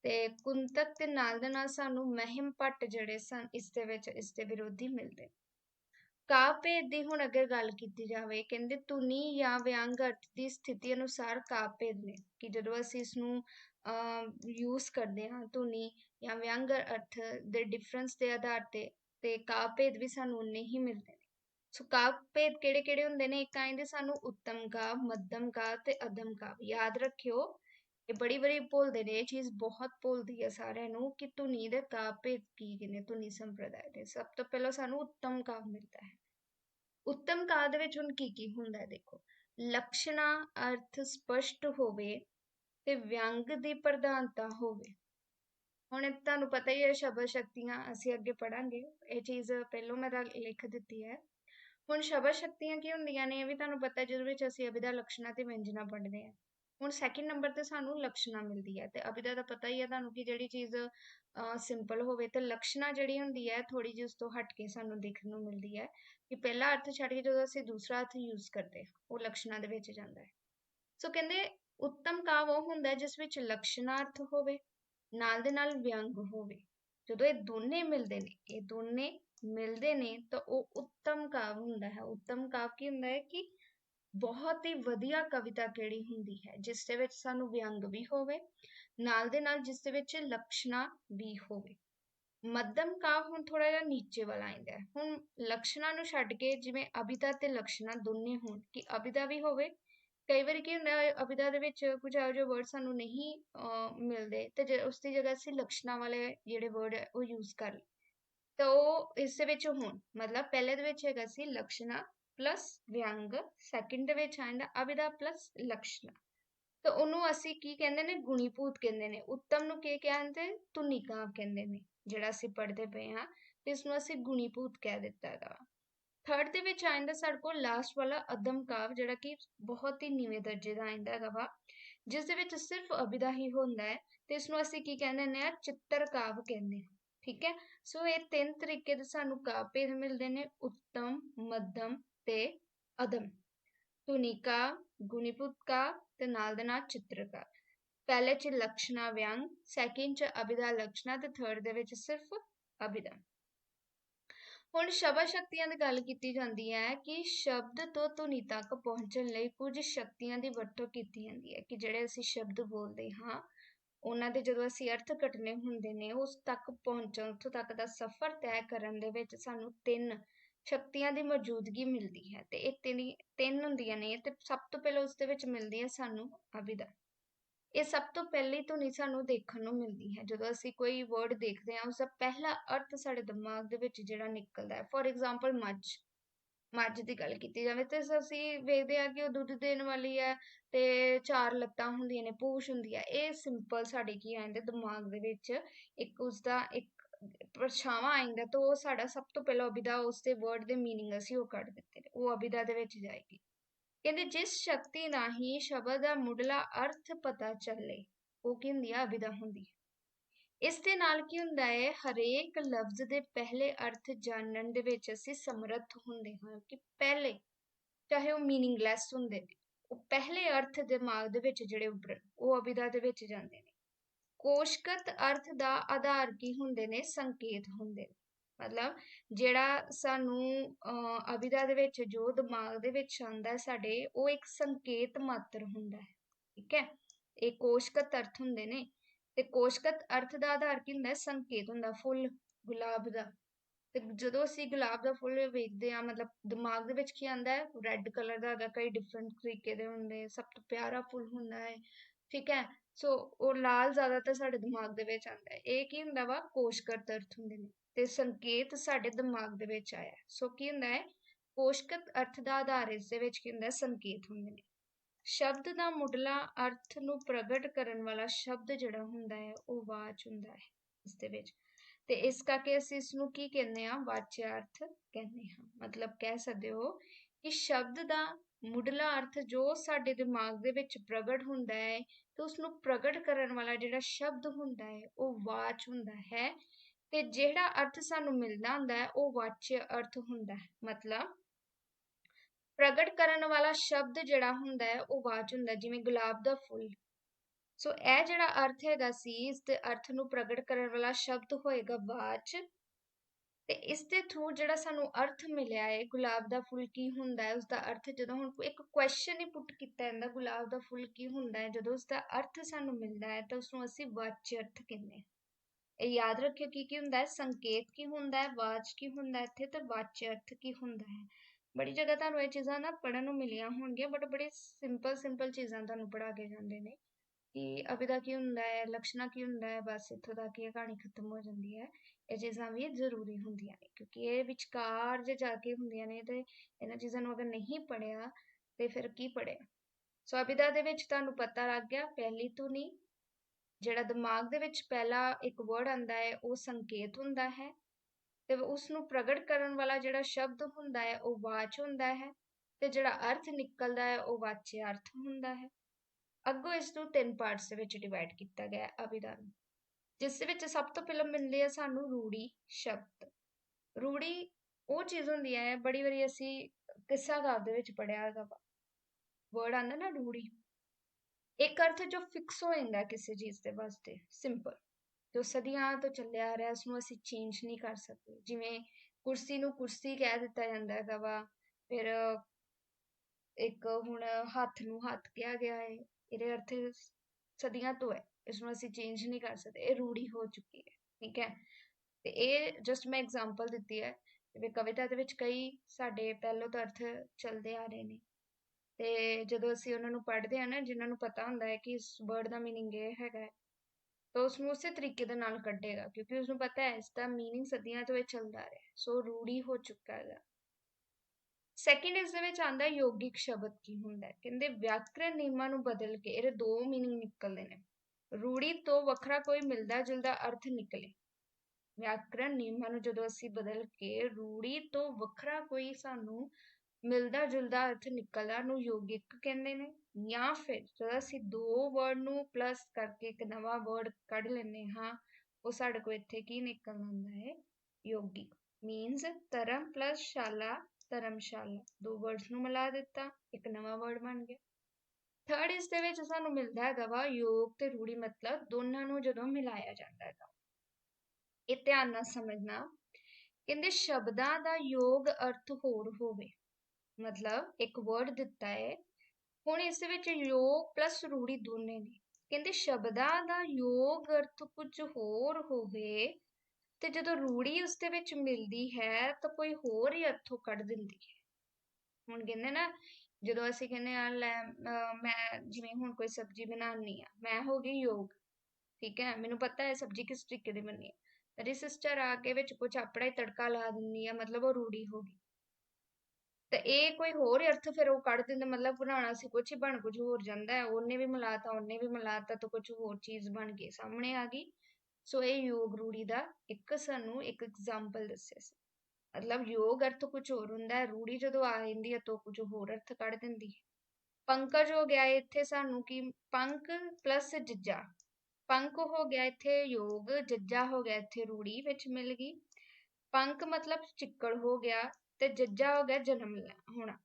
Speaker 1: ਤੇ ਕੁੰਤਕ ਤੇ ਨਾਲ ਦੇ ਨਾਲ ਸਾਨੂੰ ਮਹਿਮ ਪਟ ਜਿਹੜੇ ਸਨ, ਇਸ ਦੇ ਵਿੱਚ, ਇਸ ਦੇ ਵਿਰੋਧੀ ਮਿਲਦੇ। ਕਾਵ ਦੀ ਹੁਣ ਅਗਰ ਗੱਲ ਕੀਤੀ ਜਾਵੇ, ਕਹਿੰਦੇ ਧੁਨੀ ਜਾਂ ਵਿਅੰਗ ਅਰਥ ਦੀ ਸਥਿਤੀ ਅਨੁਸਾਰ ਕਾਵਭੇਦ ਨੇ, ਕਿ ਜਦੋਂ ਅਸੀਂ ਇਸ ਨੂੰ ਯੂਜ਼ ਕਰਦੇ ਹਾਂ, ਧੁਨੀ ਜਾਂ ਵਿਅੰਗ ਅਰਥ ਦੇ ਡਿਫਰੈਂਸ ਦੇ ਆਧਾਰ ਤੇ ਤੇ ਕਾਵ ਭੇਦ ਵੀ ਸਾਨੂੰ ਉਨੇ ਹੀ ਮਿਲਦੇ। ਸੋ ਕਾਵ ਭੇਦ ਕਿਹੜੇ ਕਿਹੜੇ ਹੁੰਦੇ ਨੇ? ਇੱਕ ਆਂਦੇ ਸਾਨੂੰ ਉੱਤਮ ਕਾਵ ਮੱਧਮ ਕਾਵ ਤੇ ਅਧਮ ਕਾਵ ਯਾਦ ਰੱਖਿਓ। ਇਹ ਬੜੀ ਬੜੀ ਭੁੱਲਦੇ ਨੇ, ਇਹ ਚੀਜ਼ ਬਹੁਤ ਭੁੱਲਦੀ ਹੈ ਸਾਰਿਆਂ ਨੂੰ ਕਿ ਧੁਨੀ ਦੇ ਕਾਵ ਭੇਦ ਕੀ ਨੇ, ਧੁਨੀ ਸੰਪਰਦਾਇ ਦੇ। ਸਭ ਤੋਂ ਪਹਿਲਾਂ ਸਾਨੂੰ ਉੱਤਮ ਕਾਵ ਮਿਲਦਾ ਹੈ। ਉੱਤਮ ਕਾਵ ਦੇ ਵਿੱਚ ਹੁਣ ਕੀ ਕੀ ਹੁੰਦਾ ਹੈ? ਦੇਖੋ, ਲਕਸ਼ਣਾ ਅਰਥ ਸਪਸ਼ਟ ਹੋਵੇ ਤੇ ਵਿਅੰਗ ਦੀ ਪ੍ਰਧਾਨਤਾ ਹੋਵੇ। ਹੁਣ ਤੁਹਾਨੂੰ ਪਤਾ ਹੀ ਹੈ, ਸ਼ਬਦ ਸ਼ਕਤੀਆਂ ਅਸੀਂ ਅੱਗੇ ਪੜਾਂਗੇ ਇਹ ਚੀਜ਼ ਪਹਿਲਾਂ ਮੈਂ ਲਿਖ ਦਿੱਤੀ ਹੈ। ਹੁਣ ਸ਼ਬਦ ਸ਼ਕਤੀਆਂ ਕੀ ਹੁੰਦੀਆਂ ਨੇ ਇਹ ਵੀ ਤੁਹਾਨੂੰ ਪਤਾ ਜਿਹਦੇ ਵਿੱਚ ਅਸੀਂ ਅਭਿਦਾ, ਲਕਸ਼ਣਾ ਤੇ ਵਿਅੰਜਨਾ ਪੜ੍ਹਦੇ ਹਾਂ। ਹੁਣ ਸੈਕਿੰਡ ਨੰਬਰ ਤੇ ਸਾਨੂੰ ਲਕਸ਼ਣਾ ਮਿਲਦੀ ਹੈ ਤੇ ਅਭਿਦਾ ਦਾ ਪਤਾ ਹੀ ਹੈ ਤੁਹਾਨੂੰ ਕਿ ਜਿਹੜੀ ਚੀਜ਼ ਸਿੰਪਲ ਹੋਵੇ ਤੇ ਲਕਸ਼ਣਾ ਜਿਹੜੀ ਹੁੰਦੀ ਹੈ ਥੋੜੀ ਜਿਹੀ ਉਸ ਤੋਂ ਹਟ ਕੇ ਸਾਨੂੰ ਦੇਖਣ ਨੂੰ ਮਿਲਦੀ ਹੈ ਕਿ ਪਹਿਲਾ ਅਰਥ ਛੱਡ ਕੇ ਜਦੋਂ ਅਸੀਂ ਦੂਸਰਾ ਅਰਥ ਯੂਜ਼ ਕਰਦੇ ਉਹ ਲਕਸ਼ਣਾ ਦੇ ਵਿੱਚ ਜਾਂਦਾ ਹੈ। ਸੋ ਕਹਿੰਦੇ ਉੱਤਮ ਕਾਵ ਉਹ ਹੁੰਦਾ ਜਿਸ ਵਿੱਚ ਲਕਸ਼ਣਾਰਥ ਹੋਵੇ, ਨਾਲ ਦੇ ਨਾਲ ਵਿਅੰਗ ਹੋਵੇ। ਜਦੋਂ ਇਹ ਦੋਨੇ ਮਿਲਦੇ ਨੇ, ਇਹ ਦੋਨੇ ਮਿਲਦੇ ਨੇ ਤਾਂ ਉਹ ਉੱਤਮ ਕਾਵ ਹੁੰਦਾ ਹੈ। ਉੱਤਮ ਕਾਵ ਕੀ ਹੁੰਦਾ ਹੈ ਕਿ ਬਹੁਤ ਹੀ ਵਧੀਆ ਕਵਿਤਾ ਕਿਹੜੀ ਹੁੰਦੀ ਹੈ, ਜਿਸ ਦੇ ਵਿੱਚ ਸਾਨੂੰ ਵਿਅੰਗ ਵੀ ਹੋਵੇ, ਨਾਲ ਦੇ ਨਾਲ ਜਿਸ ਦੇ ਵਿੱਚ ਲਕਸ਼ਣਾ ਵੀ ਹੋਵੇ। ਮੱਧਮ ਕਾਵ ਹੁਣ ਥੋੜਾ ਜਿਹਾ ਨੀਚੇ ਵਾਲਾ ਆਉਂਦਾ ਹੈ। ਹੁਣ ਲਕਸ਼ਣਾ ਨੂੰ ਛੱਡ ਕੇ ਜਿਵੇਂ ਅਭਿਦਾ ਤੇ ਲਕਸ਼ਣਾ ਦੋਨੇ ਹੋਣ, ਕਿ ਅਭਿਦਾ ਵੀ ਹੋਵੇ ਕਈ ਵਾਰੀ ਕੀ ਹੁੰਦਾ ਹੈ ਅਭਿਦਾ ਦੇ ਵਿੱਚ ਕੁਝ ਇਹੋ ਜਿਹੇ ਵਰਡ ਸਾਨੂੰ ਨਹੀਂ ਮਿਲਦੇ, ਤੇ ਉਸ ਦੀ ਜਗ੍ਹਾ ਅਸੀਂ ਲਕਸ਼ਣਾਂ ਵਾਲੇ ਜਿਹੜੇ ਵਰਡ ਹੈ, ਉਹ ਯੂਜ਼ ਕਰ ਲਏ। ਤਾਂ ਉਹ ਇਸ ਦੇ ਵਿੱਚ ਹੋਣ। ਮਤਲਬ ਪਹਿਲੇ ਦੇ ਵਿੱਚ ਹੈਗਾ ਸੀ ਲਕਸ਼ਣਾ ਪਲੱਸ ਵਿਅੰਗ ਸੈਕਿੰਡ ਦੇ ਵਿੱਚ ਆਂਦਾ ਅਵਿਦਾ ਪਲੱਸ ਲਕਸ਼ਣਾ। ਤਾਂ ਉਹਨੂੰ ਅਸੀਂ ਕੀ ਕਹਿੰਦੇ ਨੇ? ਗੁਣੀਭੂਤ ਕਹਿੰਦੇ ਨੇ। ਉੱਤਮ ਨੂੰ ਕੀ ਕਹਿੰਦੇ? ਧੁਨਿਕਾ ਕਹਿੰਦੇ ਨੇ, ਜਿਹੜਾ ਅਸੀਂ ਪੜ੍ਹਦੇ ਪਏ ਹਾਂ, ਤੇ ਇਸ ਨੂੰ ਅਸੀਂ ਗੁਣੀਭੂਤ ਕਹਿ ਦਿੱਤਾ ਹੈਗਾ। ਥਰਡ ਦੇ ਵਿੱਚ ਆਇੰਦਾ ਸਾਡੇ ਕੋਲ ਲਾਸਟ ਵਾਲਾ ਅਦਮ ਕਾਵ, ਜਿਹੜਾ ਕਿ ਬਹੁਤ ਹੀ ਨੀਵੇਂ ਦਰਜੇ ਦਾ ਆਇੰਦਾ ਵਾ। ਜਿਸ ਦੇ ਵਿੱਚ ਸਿਰਫ ਅਭਿਦਾ ਹੀ ਹੁੰਦਾ ਹੈ ਤੇ ਇਸ ਨੂੰ ਅਸੀਂ ਕੀ ਕਹਿੰਦੇ ਨੇ ਚਿੱਤਰ ਕਾਵ ਕਹਿੰਦੇ ਹਾਂ, ਠੀਕ ਹੈ? ਸੋ ਇਹ ਤਿੰਨ ਤਰੀਕੇ ਦੇ ਸਾਨੂੰ ਕਾਵ ਭੇਦ ਮਿਲਦੇ ਨੇ, ਉੱਤਮ, ਮੱਧਮ ਤੇ ਅਦਮ। ਧੁਨਿਕਾ ਗੁਣੀਪੁਤਕਾ ਤੇ ਨਾਲ ਦੇ ਨਾਲ ਚਿੱਤਰਕਾ ਪਹਿਲੇ ਚ ਲਕਸ਼ਣਾ ਵਿਅੰਗ ਸੈਕਿੰਡ ਚ ਅਬਿਦਾ ਲਕਸ਼ਣਾ ਤੇ ਥਰਡ ਦੇ ਵਿੱਚ ਸਿਰਫ ਅਭਿਦਾ। ਹੁਣ ਸ਼ਬਦ ਸ਼ਕਤੀਆਂ ਦੀ ਗੱਲ ਕੀਤੀ ਜਾਂਦੀ ਹੈ ਕਿ ਸ਼ਬਦ ਤੋਂ ਧੁਨੀ ਤੱਕ ਪਹੁੰਚਣ ਲਈ ਕੁਝ ਸ਼ਕਤੀਆਂ ਦੀ ਵਰਤੋਂ ਕੀਤੀ ਜਾਂਦੀ ਹੈ ਕਿ ਜਿਹੜੇ ਅਸੀਂ ਸ਼ਬਦ ਬੋਲਦੇ ਹਾਂ, ਉਹਨਾਂ ਦੇ ਜਦੋਂ ਅਸੀਂ ਅਰਥ ਕੱਟਨੇ ਹੁੰਦੇ ਨੇ, ਉਸ ਤੱਕ ਪਹੁੰਚਣ, ਉੱਥੋਂ ਤੱਕ ਦਾ ਸਫ਼ਰ ਤੈਅ ਕਰਨ ਦੇ ਵਿੱਚ ਸਾਨੂੰ ਤਿੰਨ ਸ਼ਕਤੀਆਂ ਦੀ ਮੌਜੂਦਗੀ ਮਿਲਦੀ ਹੈ ਤੇ ਇਹ ਤਿੰਨ ਤਿੰਨ ਹੁੰਦੀਆਂ ਨੇ ਤੇ ਸਭ ਤੋਂ ਪਹਿਲਾਂ ਉਸ ਦੇ ਵਿੱਚ ਮਿਲਦੀ ਹੈ ਸਾਨੂੰ ਅਭਿਦਾ ਇਹ ਸਭ ਤੋਂ ਪਹਿਲੀ ਧੁਨੀ ਸਾਨੂੰ ਦੇਖਣ ਨੂੰ ਮਿਲਦੀ ਹੈ ਜਦੋਂ ਅਸੀਂ ਕੋਈ ਵਰਡ ਦੇਖਦੇ ਹਾਂ ਉਸ ਦਾ ਪਹਿਲਾ ਅਰਥ ਸਾਡੇ ਦਿਮਾਗ ਦੇ ਵਿੱਚ ਜਿਹੜਾ ਨਿਕਲਦਾ ਹੈ ਫੋਰ ਐਗਜ਼ਾਮਪਲ ਮੱਝ ਮੱਝ ਦੀ ਗੱਲ ਕੀਤੀ ਜਾਵੇ ਤੇ ਅਸੀਂ ਵੇਖਦੇ ਆ ਕਿ ਉਹ ਦੁੱਧ ਦੇਣ ਵਾਲੀ ਹੈ ਤੇ ਚਾਰ ਲੱਤਾਂ ਹੁੰਦੀਆਂ ਨੇ ਪੂਛ ਹੁੰਦੀ ਹੈ ਇਹ ਸਿੰਪਲ ਸਾਡੇ ਕੀ ਆਂਦੇ ਦਿਮਾਗ ਦੇ ਵਿੱਚ ਇੱਕ ਉਸ ਦਾ ਇੱਕ ਪਰਛਾਵਾਂ ਆਏਗਾ ਤਾਂ ਉਹ ਸਾਡਾ ਸਭ ਤੋਂ ਪਹਿਲਾਂ ਅਭਿਦਾ ਉਸ ਦੇ ਵਰਡ ਦੇ मीनिंग ਅਸੀਂ ਉਹ ਕੱਢ ਦਿੱਤੇ ਨੇ ਉਹ ਅਭਿਦਾ ਦੇ ਵਿੱਚ ਜਾਏਗੀ ਕਹਿੰਦੇ, ਜਿਸ ਸ਼ਕਤੀ ਨਹੀਂ ਸ਼ਬਦ ਦਾ ਮੁੱਢਲਾ ਅਰਥ ਪਤਾ ਚੱਲੇ, ਉਹ ਕੀ ਹੁੰਦੀ ਆ ਵਿਦਾ ਹੁੰਦੀ ਇਸ ਦੇ ਨਾਲ ਕੀ ਹੁੰਦਾ ਹੈ, ਹਰੇਕ ਲਫ਼ਜ਼ ਦੇ ਪਹਿਲੇ ਅਰਥ ਜਾਣਨ ਦੇ ਵਿੱਚ ਅਸੀਂ ਸਮਰੱਥ ਹੁੰਦੇ ਹਾਂ ਕਿ ਪਹਿਲੇ, ਚਾਹੇ ਉਹ ਮੀਨਿੰਗਲੈਸ ਹੁੰਦੇ ਨੇ, ਉਹ ਪਹਿਲੇ ਅਰਥ ਦਿਮਾਗ ਦੇ ਵਿੱਚ ਜਿਹੜੇ ਉੱਭਰਨ, ਉਹ ਅਵਿਦਾ ਦੇ ਵਿੱਚ ਜਾਂਦੇ ਨੇ। ਕੋਸ਼ਕਤ ਅਰਥ ਦਾ ਆਧਾਰ ਕੀ ਹੁੰਦੇ ਨੇ? ਸੰਕੇਤ ਹੁੰਦੇ ਨੇ। ਮਤਲਬ ਜਿਹੜਾ ਸਾਨੂੰ ਅਭਿਦਾ ਦੇ ਵਿੱਚ ਜੋ ਦਿਮਾਗ ਦੇ ਵਿੱਚ ਆਉਂਦਾ ਸਾਡੇ, ਉਹ ਇੱਕ ਸੰਕੇਤ ਮਾਤਰ ਹੁੰਦਾ ਹੈ, ਠੀਕ ਹੈ? ਇਹ ਕੋਸ਼ਕਤ ਅਰਥ ਹੁੰਦੇ ਨੇ ਤੇ ਕੋਸ਼ਕਤ ਅਰਥ ਦਾ ਆਧਾਰ ਕੀ ਹੁੰਦਾ? ਸੰਕੇਤ ਹੁੰਦਾ, ਫੁੱਲ, ਗੁਲਾਬ ਦਾ। ਤੇ ਜਦੋਂ ਅਸੀਂ ਗੁਲਾਬ ਦਾ ਫੁੱਲ ਵੇਖਦੇ ਆ ਮਤਲਬ ਦਿਮਾਗ ਦੇ ਵਿੱਚ ਕੀ ਆਉਂਦਾ ਹੈ? ਰੈੱਡ ਕਲਰ ਦਾ ਹੈਗਾ, ਕਈ ਡਿਫਰੈਂਟ ਤਰੀਕੇ ਦੇ ਹੁੰਦੇ ਸਭ ਤੋਂ ਪਿਆਰਾ ਫੁੱਲ ਹੁੰਦਾ ਹੈ, ਠੀਕ ਹੈ? ਸੋ ਉਹ ਲਾਲ ਜ਼ਿਆਦਾਤਰ ਸਾਡੇ ਦਿਮਾਗ ਦੇ ਵਿੱਚ ਆਉਂਦਾ ਹੈ। ਇਹ ਕੀ ਹੁੰਦਾ ਵਾ? ਕੋਸ਼ਕਤ ਅਰਥ ਹੁੰਦੇ ਨੇ। ਤੇ ਸੰਕੇਤ ਸਾਡੇ ਦਿਮਾਗ ਦੇ ਵਿੱਚ ਆਇਆ ਸੋ ਕੀ ਹੁੰਦਾ ਹੈ? ਕੋਸ਼ਕਤ ਅਰਥ ਦਾ ਆਧਾਰ ਇਸ ਦੇ ਵਿੱਚ ਕੀ ਹੁੰਦਾ ਹੈ? ਸੰਕੇਤ ਹੁੰਦੇ ਨੇ। ਸ਼ਬਦ ਦਾ ਮੁੱਢਲਾ ਅਰਥ ਨੂੰ ਪ੍ਰਗਟ ਕਰਨ ਵਾਲਾ ਸ਼ਬਦ ਜਿਹੜਾ ਹੁੰਦਾ ਹੈ, ਉਹ ਵਾਚ ਹੁੰਦਾ ਹੈ ਇਸ ਦੇ ਵਿੱਚ। ਤੇ ਇਸ ਕਰਕੇ ਅਸੀਂ ਇਸ ਨੂੰ ਕੀ ਕਹਿੰਦੇ ਆ ਵਾਚਿਆਰਥ ਕਹਿੰਦੇ ਹਾਂ। ਮਤਲਬ ਕਹਿ ਸਕਦੇ ਹੋ ਕਿ ਸ਼ਬਦ ਦਾ ਮੁੱਢਲਾ ਅਰਥ ਜੋ ਸਾਡੇ ਦਿਮਾਗ ਦੇ ਵਿੱਚ ਪ੍ਰਗਟ ਹੁੰਦਾ ਹੈ ਤੇ ਉਸ ਨੂੰ ਪ੍ਰਗਟ ਕਰਨ ਵਾਲਾ ਜਿਹੜਾ ਸ਼ਬਦ ਹੁੰਦਾ ਹੈ, ਉਹ ਵਾਚ ਹੁੰਦਾ ਹੈ। ਤੇ ਜਿਹੜਾ ਅਰਥ ਸਾਨੂੰ ਮਿਲਦਾ ਹੁੰਦਾ ਹੈ, ਉਹ ਵਾਚਯ ਅਰਥ ਹੁੰਦਾ ਹੈ। ਮਤਲਬ ਪ੍ਰਗਟ ਕਰਨ ਵਾਲਾ ਸ਼ਬਦ ਜਿਹੜਾ ਹੁੰਦਾ ਹੈ, ਉਹ ਵਾਚ ਹੁੰਦਾ ਜਿਵੇਂ ਗੁਲਾਬ ਦਾ ਫੁੱਲ। ਸੋ ਇਹ ਜਿਹੜਾ ਅਰਥ ਹੈਗਾ ਸੀ, ਇਸ ਦੇ ਅਰਥ ਨੂੰ ਪ੍ਰਗਟ ਕਰਨ ਵਾਲਾ ਸ਼ਬਦ ਹੋਏਗਾ ਵਾਚ। ਤੇ ਇਸ ਦੇ ਥਰੂ ਜਿਹੜਾ ਸਾਨੂੰ ਅਰਥ ਮਿਲਿਆ ਹੈ, ਗੁਲਾਬ ਦਾ ਫੁੱਲ ਕੀ ਹੁੰਦਾ ਹੈ ਉਸ ਦਾ ਅਰਥ ਜਦੋਂ ਹੁਣ ਇੱਕ ਕੁਐਸਚਨ ਹੀ ਪੁੱਟ ਕੀਤਾ ਜਾਂਦਾ, ਗੁਲਾਬ ਦਾ ਫੁੱਲ ਕੀ ਹੁੰਦਾ ਹੈ, ਜਦੋਂ ਉਸ ਦਾ ਅਰਥ ਸਾਨੂੰ ਮਿਲਦਾ ਹੈ, ਤਾਂ ਉਸ ਨੂੰ ਅਸੀਂ ਵਾਚ ਅਰਥ ਕਹਿੰਦੇ ਹਾਂ। ਯਾਦ ਰੱਖਿਓ ਕੀ ਕੀ ਹੁੰਦਾ ਹੈ, ਸੰਕੇਤ ਕੀ ਹੁੰਦਾ ਹੈ, ਵਾਚ ਕੀ ਹੁੰਦਾ ਹੈ ਇੱਥੇ, ਤੇ ਵਾਚਯ ਅਰਥ ਕੀ ਹੁੰਦਾ ਹੈ। ਬੜੀ ਜਗ੍ਹਾ ਤੁਹਾਨੂੰ ਇਹ ਚੀਜ਼ਾਂ ਨਾ ਪੜਨ ਨੂੰ ਮਿਲੀਆਂ ਹੋਣਗੀਆਂ ਬਟ ਬੜੇ ਸਿੰਪਲ ਸਿੰਪਲ ਚੀਜ਼ਾਂ ਤੁਹਾਨੂੰ ਪੜਾ ਕੇ ਜਾਂਦੇ ਨੇ। ਕਿ ਅਭਿਦਾ ਕੀ ਹੁੰਦਾ ਹੈ ਲਕਸ਼ਣਾ ਕੀ ਹੁੰਦਾ ਹੈ, ਬਸ ਇੱਥੋਂ ਤੱਕ ਇਹ ਕਹਾਣੀ ਖਤਮ ਹੋ ਜਾਂਦੀ ਹੈ। ਇਹ ਚੀਜ਼ਾਂ ਵੀ ਜ਼ਰੂਰੀ ਹੁੰਦੀਆਂ ਨੇ, ਕਿਉਂਕਿ ਇਹ ਵਿਚਕਾਰ ਜੇ ਜਾ ਕੇ ਹੁੰਦੀਆਂ ਨੇ, ਤੇ ਇਹਨਾਂ ਚੀਜ਼ਾਂ ਨੂੰ ਅਗਰ ਨਹੀਂ ਪੜਿਆ ਤੇ ਫਿਰ ਕੀ ਪੜਿਆ ਸੋ ਅਭਿਦਾ ਦੇ ਵਿੱਚ ਤੁਹਾਨੂੰ ਪਤਾ ਲੱਗ ਗਿਆ, ਪਹਿਲੀ ਧੁਨੀ ਜਿਹੜਾ ਦਿਮਾਗ ਦੇ ਵਿੱਚ ਪਹਿਲਾ ਇੱਕ ਵਰਡ ਆਂਦਾ ਹੈ, ਉਹ ਸੰਕੇਤ ਹੁੰਦਾ ਹੈ ਤੇ ਉਸ ਨੂੰ ਪ੍ਰਗਟ ਕਰਨ ਵਾਲਾ ਜਿਹੜਾ ਸ਼ਬਦ ਹੁੰਦਾ ਹੈ, ਉਹ ਵਾਚ ਹੁੰਦਾ ਹੈ ਤੇ ਜਿਹੜਾ ਅਰਥ ਨਿਕਲਦਾ ਹੈ, ਉਹ ਵਾਚਯ ਅਰਥ ਹੁੰਦਾ ਹੈ। ਅੱਗੋਂ ਇਸ ਨੂੰ ਤਿੰਨ ਪਾਰਟਸ ਦੇ ਵਿੱਚ ਡਿਵਾਈਡ ਕੀਤਾ ਗਿਆ ਹੈ ਅਭਿਦਾ ਜਿਸ ਵਿੱਚ ਸਭ ਤੋਂ ਪਹਿਲਾਂ ਮਿਲਦੀ ਹੈ ਸਾਨੂੰ ਰੂੜੀ ਸ਼ਬਦ। ਰੂੜੀ ਉਹ ਚੀਜ਼ ਹੁੰਦੀ ਹੈ, ਬੜੀ ਵਾਰੀ ਅਸੀਂ ਕਿੱਸਾ ਕਾਵ ਦੇ ਵਿੱਚ ਪੜਿਆ ਹੈਗਾ ਵਰਡ ਆਂਦਾ ਨਾ ਰੂੜੀ। ਇੱਕ ਅਰਥ ਜੋ ਫਿਕਸ ਹੋ ਜਾਂਦਾ ਕਿਸੇ ਚੀਜ਼ ਦੇ ਵਾਸਤੇ ਸਿੰਪਲ ਜੋ ਸਦੀਆਂ ਤੋਂ ਚੱਲਿਆ ਆ ਰਿਹਾ ਉਸ ਨੂੰ ਅਸੀਂ ਚੇਂਜ ਨਹੀਂ ਕਰ ਸਕਦੇ। ਜਿਵੇਂ ਕੁਰਸੀ ਨੂੰ ਕੁਰਸੀ ਕਹਿ ਦਿੱਤਾ ਜਾਂਦਾ ਹੈਗਾ ਵਾ, ਫਿਰ ਇੱਕ ਹੁਣ ਹੱਥ ਨੂੰ ਹੱਥ ਕਿਹਾ ਗਿਆ ਹੈ ਇਹਦੇ ਅਰਥ ਸਦੀਆਂ ਤੋਂ ਹੈ ਇਸ ਨੂੰ ਅਸੀਂ ਚੇਂਜ ਨਹੀਂ ਕਰ ਸਕਦੇ, ਇਹ ਰੂੜੀ ਹੋ ਚੁੱਕੀ ਹੈ, ਠੀਕ ਹੈ? ਤੇ ਇਹ ਜਸਟ ਮੈਂ ਐਗਜ਼ਾਮਪਲ ਦਿੱਤੀ ਹੈ, ਜਿਵੇਂ ਕਵਿਤਾ ਦੇ ਵਿੱਚ ਕਈ ਸਾਡੇ ਪਹਿਲੋਂ ਤੋਂ ਅਰਥ ਚੱਲਦੇ ਆ ਰਹੇ ਨੇ। ਤੇ ਜਦੋਂ ਅਸੀਂ ਉਹਨਾਂ ਨੂੰ ਪੜ੍ਹਦੇ ਹਾਂ ਨਾ ਜਿਹਨਾਂ ਨੂੰ ਪਤਾ ਹੁੰਦਾ ਹੈ ਕਿ ਇਸ ਵਰਡ ਦਾ ਮੀਨਿੰਗ ਇਹ ਹੈਗਾ ਹੈ, ਤਾਂ ਉਸ ਉਸੇ ਤਰੀਕੇ ਦੇ ਨਾਲ ਕੱਢੇਗਾ, ਕਿਉਂਕਿ ਉਸ ਪਤਾ ਹੈ ਇਸ ਦਾ ਸਦੀਆਂ ਤੋਂ ਇਹ ਚੱਲਦਾ ਰਿਹਾ ਸੋ ਰੂੜੀ ਹੋ ਚੁੱਕਾ ਹੈਗਾ। ਸੈਕਿੰਡ ਇਸ ਦੇ ਵਿੱਚ ਆਂਦਾ ਯੋਗਿਕ ਸ਼ਬਦ ਕੀ ਹੁੰਦਾ ਹੈ? ਕਹਿੰਦੇ ਵਿਆਕਰਨ ਨਿਯਮਾਂ ਨੂੰ ਬਦਲ ਕੇ ਇਹਦੇ ਦੋ ਮੀਨਿੰਗ ਨਿਕਲਦੇ ਨੇ। ਰੂੜੀ ਤੋਂ ਵੱਖਰਾ ਕੋਈ ਮਿਲਦਾ ਜੁਲਦਾ ਅਰਥ ਨਿਕਲੇ। ਵਿਆਕਰਨ ਨਿਯਮਾਂ ਨੂੰ ਜਦੋਂ ਅਸੀਂ ਬਦਲ ਕੇ ਰੂੜੀ ਤੋਂ ਵੱਖਰਾ ਕੋਈ ਸਾਨੂੰ ਮਿਲਦਾ ਜੁਲਦਾ ਅਰਥ ਨਿਕਲਦਾ ਨੂੰ ਯੋਗਿਕ ਕਹਿੰਦੇ ਨੇ, ਜਾਂ ਫਿਰ ਜਦੋਂ ਅਸੀਂ ਦੋ ਵਰਡ ਨੂੰ ਪਲੱਸ ਕਰਕੇ ਇੱਕ ਨਵਾਂ ਵਰਡ ਕੱਢ ਲੈਂਦੇ ਹਾਂ, ਉਹ ਸਾਡੇ ਕੋਲ ਇੱਥੇ ਕੀ ਨਿਕਲ ਆਉਂਦਾ ਹੈ? ਯੋਗਿਕ ਮੀਨਸ ਧਰਮ ਪਲੱਸ ਸ਼ਾਲਾ, ਧਰਮਸ਼ਾਲਾ। ਦੋ ਵਰਡਸ ਨੂੰ ਮਿਲਾ ਦਿੱਤਾ, ਇੱਕ ਨਵਾਂ ਵਰਡ ਬਣ ਗਿਆ। ਥਰਡ ਇਸ ਦੇ ਵਿੱਚ ਸਾਨੂੰ ਮਿਲਦਾ ਹੈਗਾ ਵਾ, ਯੋਗ ਤੇ ਰੂੜੀ ਮਤਲਬ ਦੋਨਾਂ ਨੂੰ ਜਦੋਂ ਮਿਲਾਇਆ ਜਾਂਦਾ ਹੈਗਾ। ਇਹ ਧਿਆਨ ਨਾਲ ਸਮਝਣਾ। ਕਹਿੰਦੇ ਸ਼ਬਦਾਂ ਦਾ ਯੋਗ ਅਰਥ ਹੋਰ ਹੋਵੇ। ਮਤਲਬ ਇੱਕ ਵਰਡ ਦਿੱਤਾ ਹੈ। ਹੁਣ ਇਸ ਵਿੱਚ ਯੋਗ ਪਲੱਸ ਰੂੜੀ ਦੋਨੇ ਨੇ। ਕਹਿੰਦੇ ਸ਼ਬਦਾਂ ਦਾ ਯੋਗ ਅਰਥ ਕੁਝ ਹੋਰ ਹੋਵੇ ਤੇ ਜਦੋਂ ਰੂੜੀ ਉਸ ਦੇ ਵਿੱਚ ਮਿਲਦੀ ਹੈ ਤਾਂ ਕੋਈ ਹੋਰ ਹੀ ਅਰਥੋਂ ਕੱਢ ਦਿੰਦੀ ਹੈ। ਹੁਣ ਕਹਿੰਦੇ ਨਾ, ਜਦੋਂ ਅਸੀਂ ਕਹਿੰਦੇ ਆ ਲੈ ਮੈਂ ਜਿਵੇਂ ਹੁਣ ਕੋਈ ਸਬਜ਼ੀ ਬਣਾਉਣੀ ਆ ਮੈਂ ਹੋ ਗਈ ਯੋਗ, ਠੀਕ ਹੈ, ਮੈਨੂੰ ਪਤਾ ਹੈ ਸਬਜ਼ੀ ਕਿਸ ਤਰੀਕੇ ਦੀ ਬਣਨੀ ਹੈ। ਤੇਰੀ ਸਿਸਟਰ ਆ ਕੇ ਵਿੱਚ ਕੁਝ ਆਪਣਾ ਹੀ ਤੜਕਾ ਲਾ ਦਿੰਦੀ ਆ, ਮਤਲਬ ਉਹ ਰੂੜੀ ਹੋ ਗਈ। ਤੇ ਇਹ ਕੋਈ ਹੋਰ ਅਰਥ ਫਿਰ ਉਹ ਕੱਢ ਦਿੰਦੇ, ਮਤਲਬ ਬਣਾਉਣਾ ਸੀ ਕੁਝ ਬਣ ਕੁਝ ਹੋਰ ਜਾਂਦਾ ਹੈ। ਉਹਨੇ ਵੀ ਮਿਲਾਤਾ, ਉਹਨੇ ਵੀ ਮਿਲਾਤਾ ਤਾਂ ਕੁਝ ਹੋਰ ਚੀਜ਼ ਬਣ ਕੇ ਸਾਹਮਣੇ ਆ ਗਈ। ਸੋ ਇਹ ਯੋਗ ਰੂੜੀ ਦਾ ਇੱਕ ਸਾਨੂੰ ਇੱਕ ਐਗਜ਼ਾਮਪਲ ਦੱਸਿਆ ਸੀ। ਮਤਲਬ ਯੋਗ ਅਰਥ ਕੁਝ ਹੋਰ ਹੁੰਦਾ ਹੈ, ਰੂੜੀ ਜਦੋਂ ਆ ਜਾਂਦੀ ਹੈ ਤਾਂ ਕੁਝ ਹੋਰ ਅਰਥ ਕੱਢ ਦਿੰਦੀ ਹੈ। ਪੰਕਜ ਹੋ ਗਿਆ ਇੱਥੇ ਸਾਨੂੰ ਕੀ ਪੰਕ ਪਲੱਸ ਜੱਜਾ। ਪੰਕ ਹੋ ਗਿਆ ਇੱਥੇ ਯੋਗ, ਜੱਜਾ ਹੋ ਗਿਆ ਇੱਥੇ ਰੂੜੀ ਵਿੱਚ ਮਿਲ ਗਈ। ਪੰਕ ਮਤਲਬ ਚਿੱਕੜ ਹੋ ਗਿਆ। ਤੇ ਜੱਜਾ ਹੋ ਗਿਆ ਜਨਮ ਹੋਣਾ।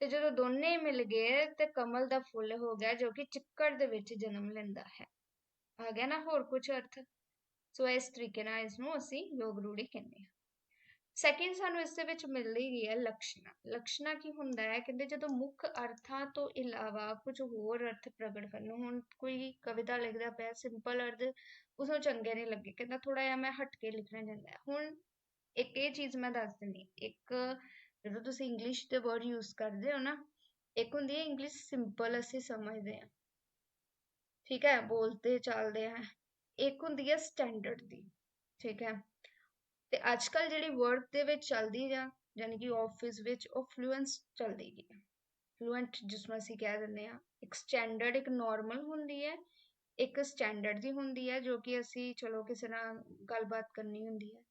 Speaker 1: ਤੇ ਜਦੋਂ ਦੋਨੇ ਮਿਲ ਗਏ ਤੇ ਕਮਲ ਦਾ ਫੁੱਲ ਹੋ ਗਿਆ ਜੋ ਕਿ ਚਿੱਕੜ ਦੇ ਵਿੱਚ ਜਨਮ ਲੈਂਦਾ ਹੈ। ਆ ਗਿਆ ਨਾ ਹੋਰ ਕੁਝ ਅਰਥ? ਸੋ ਇਸ ਤਰੀਕੇ ਨਾਲ ਇਸ ਨੂੰ ਅਸੀਂ ਯੋਗ ਰੂੜੀ ਕਹਿੰਦੇ ਹਾਂ। ਸੈਕਿੰਡ ਸਾਨੂੰ ਇਸ ਦੇ ਵਿੱਚ ਮਿਲਦੀ ਗਈ ਹੈ ਲਕਸ਼ਣਾ ਲਕਸ਼ਣਾ ਕੀ ਹੁੰਦਾ ਹੈ? ਕਹਿੰਦੇ ਜਦੋਂ ਮੁੱਖ ਅਰਥਾਂ ਤੋਂ ਇਲਾਵਾ ਕੁਝ ਹੋਰ ਅਰਥ ਪ੍ਰਗਟ ਕਰਨ, ਹੁਣ ਕੋਈ ਕਵਿਤਾ ਲਿਖਦਾ ਪਿਆ ਸਿੰਪਲ ਅਰਥ ਉਸ ਨੂੰ ਚੰਗੇ ਨਹੀਂ ਲੱਗੇ। ਕਹਿੰਦਾ ਥੋੜਾ ਜਿਹਾ ਮੈਂ ਹਟ ਕੇ ਲਿਖਣਾ ਚਾਹੁੰਦਾ ਹੁਣ ਇੱਕ ਇਹ ਚੀਜ਼ ਮੈਂ ਦੱਸ ਦਿੰਦੀ, ਇੱਕ ਜਦੋਂ ਤੁਸੀਂ ਇੰਗਲਿਸ਼ ਦੇ ਵਰਡ ਯੂਜ਼ ਕਰਦੇ ਹੋ ਨਾ, ਇੱਕ ਹੁੰਦੀ ਹੈ ਇੰਗਲਿਸ਼ ਸਿੰਪਲ ਅਸੀਂ ਸਮਝਦੇ ਹਾਂ। ਠੀਕ ਹੈ, ਬੋਲਦੇ ਚੱਲਦੇ ਹਾਂ। ਇੱਕ ਹੁੰਦੀ ਹੈ ਸਟੈਂਡਰਡ ਦੀ, ਠੀਕ ਹੈ। ਤੇ ਅੱਜ ਕੱਲ ਜਿਹੜੀ ਵਰਡ ਦੇ ਵਿੱਚ ਚੱਲਦੀ ਆ ਯਾਨੀ ਕਿ ਆਫਿਸ ਵਿੱਚ, ਉਹ ਫਲੂਐਂਸ ਚੱਲਦੀ ਹੈ ਫਲੂਐਂਟ ਜਿਸ ਨੂੰ ਅਸੀਂ ਕਹਿ ਦਿੰਦੇ ਹਾਂ। ਇੱਕ ਸਟੈਂਡਰਡ ਇੱਕ ਨਾਰਮਲ ਹੁੰਦੀ ਹੈ, ਇੱਕ ਸਟੈਂਡਰਡ ਦੀ ਹੁੰਦੀ ਹੈ, ਜੋ ਕਿ ਅਸੀਂ, ਚਲੋ ਕਿਸੇ ਨਾਲ ਗੱਲਬਾਤ ਕਰਨੀ ਹੁੰਦੀ ਹੈ।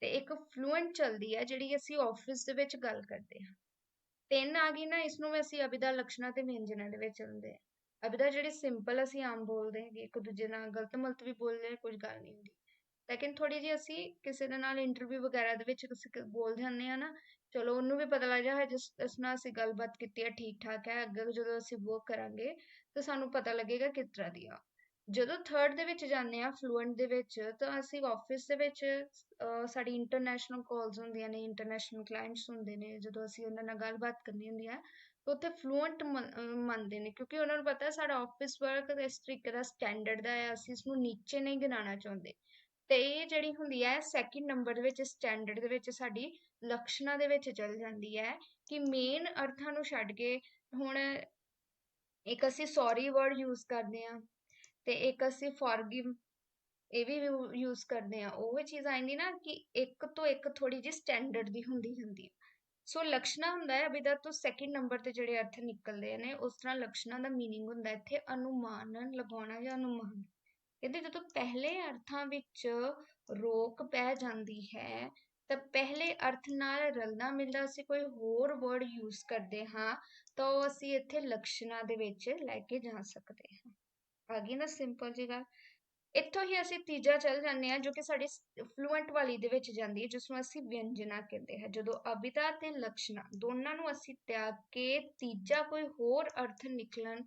Speaker 1: ਤੇ ਇੱਕ ਫਲੂਐਂਟ ਚਲਦੀ ਹੈ, ਜਿਹੜੀ ਅਸੀਂ ਆਫਿਸ ਦੇ ਵਿੱਚ ਗੱਲ ਕਰਦੇ ਹਾਂ। ਤਿੰਨ ਆ ਗਈ ਨਾ, ਇਸ ਨੂੰ ਵੀ ਅਸੀਂ ਅਭਿਦਾ ਲਕਸ਼ਣਾ ਤੇ ਵਿਅੰਜਨਾਂ ਦੇ ਵਿੱਚ ਚਲਦੇ ਆ ਅਭਿਦਾ ਜਿਹੜੀ ਸਿੰਪਲ ਅਸੀਂ ਆਮ ਬੋਲਦੇ ਹੈਗੇ, ਇੱਕ ਦੂਜੇ ਨਾਲ ਗਲਤ ਮਲਤ ਵੀ ਬੋਲਦੇ ਕੋਈ ਗੱਲ ਨਹੀਂ ਹੁੰਦੀ। ਲੇਕਿਨ ਥੋੜੀ ਜਿਹੀ ਅਸੀਂ ਕਿਸੇ ਦੇ ਨਾਲ ਇੰਟਰਵਿਊ ਵਗੈਰਾ ਦੇ ਵਿੱਚ ਤੁਸੀਂ ਬੋਲ ਜਾਂਦੇ ਆ ਨਾ, ਚਲੋ ਉਹਨੂੰ ਵੀ ਪਤਾ ਲੱਗ ਜਾ ਜਿਸ, ਇਸ ਨਾਲ ਅਸੀਂ ਗੱਲਬਾਤ ਕੀਤੀ ਹੈ ਠੀਕ ਠਾਕ ਹੈ, ਅੱਗੇ ਜਦੋਂ ਅਸੀਂ ਵਰਕ ਕਰਾਂਗੇ, ਤਾਂ ਸਾਨੂੰ ਪਤਾ ਲੱਗੇਗਾ ਕਿਸ ਤਰ੍ਹਾਂ ਦੀ ਆ। ਜਦੋਂ ਥਰਡ ਦੇ ਵਿੱਚ ਜਾਂਦੇ ਹਾਂ ਫਲੂਐਂਟ ਦੇ ਵਿੱਚ, ਤਾਂ ਅਸੀਂ ਆਫਿਸ ਦੇ ਵਿੱਚ ਸਾਡੀ ਇੰਟਰਨੈਸ਼ਨਲ ਕਾਲਸ ਹੁੰਦੀਆਂ ਨੇ ਇੰਟਰਨੈਸ਼ਨਲ ਕਲਾਇੰਟਸ ਹੁੰਦੇ ਨੇ, ਜਦੋਂ ਅਸੀਂ ਉਹਨਾਂ ਨਾਲ ਗੱਲਬਾਤ ਕਰਨੀ ਹੁੰਦੀ ਹੈ, ਤਾਂ ਉੱਥੇ ਫਲੂਐਂਟ ਮੰਨਦੇ ਨੇ, ਕਿਉਂਕਿ ਉਹਨਾਂ ਨੂੰ ਪਤਾ ਸਾਡਾ ਆਫਿਸ ਵਰਕ ਇਸ ਤਰੀਕੇ ਦਾ ਸਟੈਂਡਰਡ ਦਾ ਹੈ, ਅਸੀਂ ਇਸ ਨੂੰ ਨੀਚੇ ਨਹੀਂ ਗਿਣਾਉਣਾ ਚਾਹੁੰਦੇ। ਤੇ ਇਹ ਜਿਹੜੀ ਹੁੰਦੀ ਹੈ ਸੈਕਿੰਡ ਨੰਬਰ ਦੇ ਵਿੱਚ ਸਟੈਂਡਰਡ ਦੇ ਵਿੱਚ ਸਾਡੀ ਲਕਸ਼ਣਾ ਦੇ ਵਿੱਚ ਚੱਲ ਜਾਂਦੀ ਹੈ ਕਿ ਮੇਨ ਅਰਥਾਂ ਨੂੰ ਛੱਡ ਕੇ ਹੁਣ ਇੱਕ ਅਸੀਂ ਸੌਰੀ ਵਰਡ ਯੂਜ਼ ਕਰਦੇ ਆ ਤੇ ਇੱਕ ਅਸੀਂ forgive ਇਹ ਵੀ use ਕਰਦੇ ਹਾਂ, ਉਹ ਚੀਜ਼ ਆ ਜਾਂਦੀ ਨਾ ਕਿ ਇੱਕ ਤੋਂ ਇੱਕ ਥੋੜ੍ਹੀ ਜਿਹੀ standard ਦੀ ਹੁੰਦੀ ਹੁੰਦੀ ਹੈ ਸੋ ਲਕਸ਼ਣਾ ਹੁੰਦਾ ਹੈ ਅਭਿਦਾ ਤੋਂ second number ਤੇ ਜਿਹੜੇ ਅਰਥ ਨਿਕਲਦੇ ਨੇ, ਉਸ ਤਰ੍ਹਾਂ ਲਕਸ਼ਣਾ ਦਾ meaning ਹੁੰਦਾ ਇੱਥੇ ਅਨੁਮਾਨ ਲਗਾਉਣਾ ਜਾਂ ਅਨੁਮਾਨ। ਕਹਿੰਦੇ ਜਦੋਂ ਪਹਿਲੇ ਅਰਥਾਂ ਵਿੱਚ ਰੋਕ ਪੈ ਜਾਂਦੀ ਹੈ, ਤਾਂ ਪਹਿਲੇ ਅਰਥ ਨਾਲ ਰਲਦਾ ਮਿਲਦਾ ਅਸੀਂ ਕੋਈ ਹੋਰ ਵਰਡ ਯੂਜ਼ ਕਰਦੇ ਹਾਂ, ਤਾਂ ਉਹ ਅਸੀਂ ਇੱਥੇ ਲਕਸ਼ਣਾ ਦੇ ਵਿੱਚ ਲੈ ਕੇ ਜਾ ਸਕਦੇ ਹਾਂ। ਆ ਗਈ ਨਾ ਸਿੰਪਲ ਜੀ ਗੱਲ। ਇੱਥੋਂ ਹੀ ਅਸੀਂ ਤੀਜਾ ਚੱਲ ਜਾਂਦੇ ਹਾਂ, ਜੋ ਕਿ ਸਾਡੀ ਫਲੂਐਂਟ ਵਾਲੀ ਦੇ ਵਿੱਚ ਜਾਂਦੀ ਹੈ ਜਿਸ ਨੂੰ ਅਸੀਂ ਵਿਅੰਜਨਾ ਕਹਿੰਦੇ ਹਾਂ। ਜਦੋਂ ਅਭਿਦਾ ਤੇ ਲਕਸ਼ਣਾ ਦੋਨਾਂ ਨੂੰ ਅਸੀਂ ਤਿਆਗ ਕੇ ਤੀਜਾ ਕੋਈ ਹੋਰ ਅਰਥ ਨਿਕਲਣ,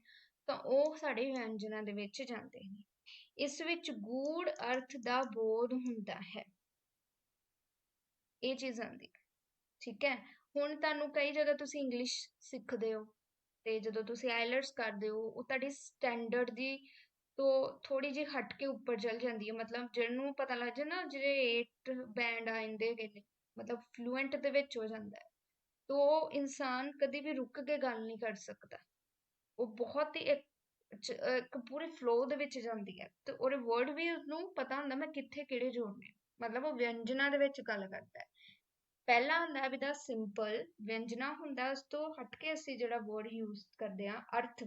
Speaker 1: ਤਾਂ ਉਹ ਸਾਡੇ ਵਿਅੰਜਨਾ ਦੇ ਵਿੱਚ ਜਾਂਦੇ ਨੇ। ਇਸ ਵਿੱਚ ਗੂੜ ਅਰਥ ਦਾ ਬੋਧ ਹੁੰਦਾ ਹੈ। ਇਹ ਚੀਜ਼ ਆਂਦੀ ਠੀਕ ਹੈ? ਹੁਣ ਤੁਹਾਨੂੰ ਕਈ ਜਗ੍ਹਾ ਤੁਸੀਂ ਇੰਗਲਿਸ਼ ਸਿੱਖਦੇ ਹੋ। ਤੇ ਜਦੋਂ ਤੁਸੀਂ ਆਈਲਟਸ ਕਰਦੇ ਹੋ, ਉਹ ਤੁਹਾਡੀ ਸਟੈਂਡਰਡ ਦੀ ਤੋਂ ਥੋੜੀ ਜਿਹੀ ਹਟ ਕੇ ਉੱਪਰ ਚਲ ਜਾਂਦੀ ਹੈ। ਮਤਲਬ ਜਿਹਨੂੰ ਪਤਾ ਲੱਗ ਜਾ ਨਾ, ਜਿਹੜੇ 8 ਬੈਂਡ ਆਂਦੇ ਹੈਗੇ ਨੇ, ਮਤਲਬ ਫਲੂਐਂਟ ਦੇ ਵਿੱਚ ਹੋ ਜਾਂਦਾ ਹੈ। ਤੋ ਇਨਸਾਨ ਕਦੀ ਵੀ ਰੁਕ ਕੇ ਗੱਲ ਨਹੀਂ ਕਰ ਸਕਦਾ। ਉਹ ਬਹੁਤ ਹੀ ਇੱਕ ਪੂਰੇ ਫਲੋ ਦੇ ਵਿੱਚ ਜਾਂਦੀ ਹੈ। ਤੇ ਉਹਦੇ ਵਰਡ ਵੀ ਉਹਨੂੰ ਪਤਾ ਹੁੰਦਾ ਮੈਂ ਕਿੱਥੇ ਕਿਹੜੇ ਜੋੜਨੇ ਮਤਲਬ ਉਹ ਵਿਅੰਜਨਾਂ ਦੇ ਵਿੱਚ ਗੱਲ ਕਰਦਾ ਹੈ। ਪਹਿਲਾ ਹੁੰਦਾ ਵੀ ਸਿੰਪਲ ਵਿਅੰਜਨਾ ਹੁੰਦਾ, ਉਸ ਤੋਂ ਹਟ ਕੇ ਅਸੀਂ ਜਿਹੜਾ ਵਰਡ ਯੂਜ਼ ਕਰਦੇ ਆ ਅਰਥ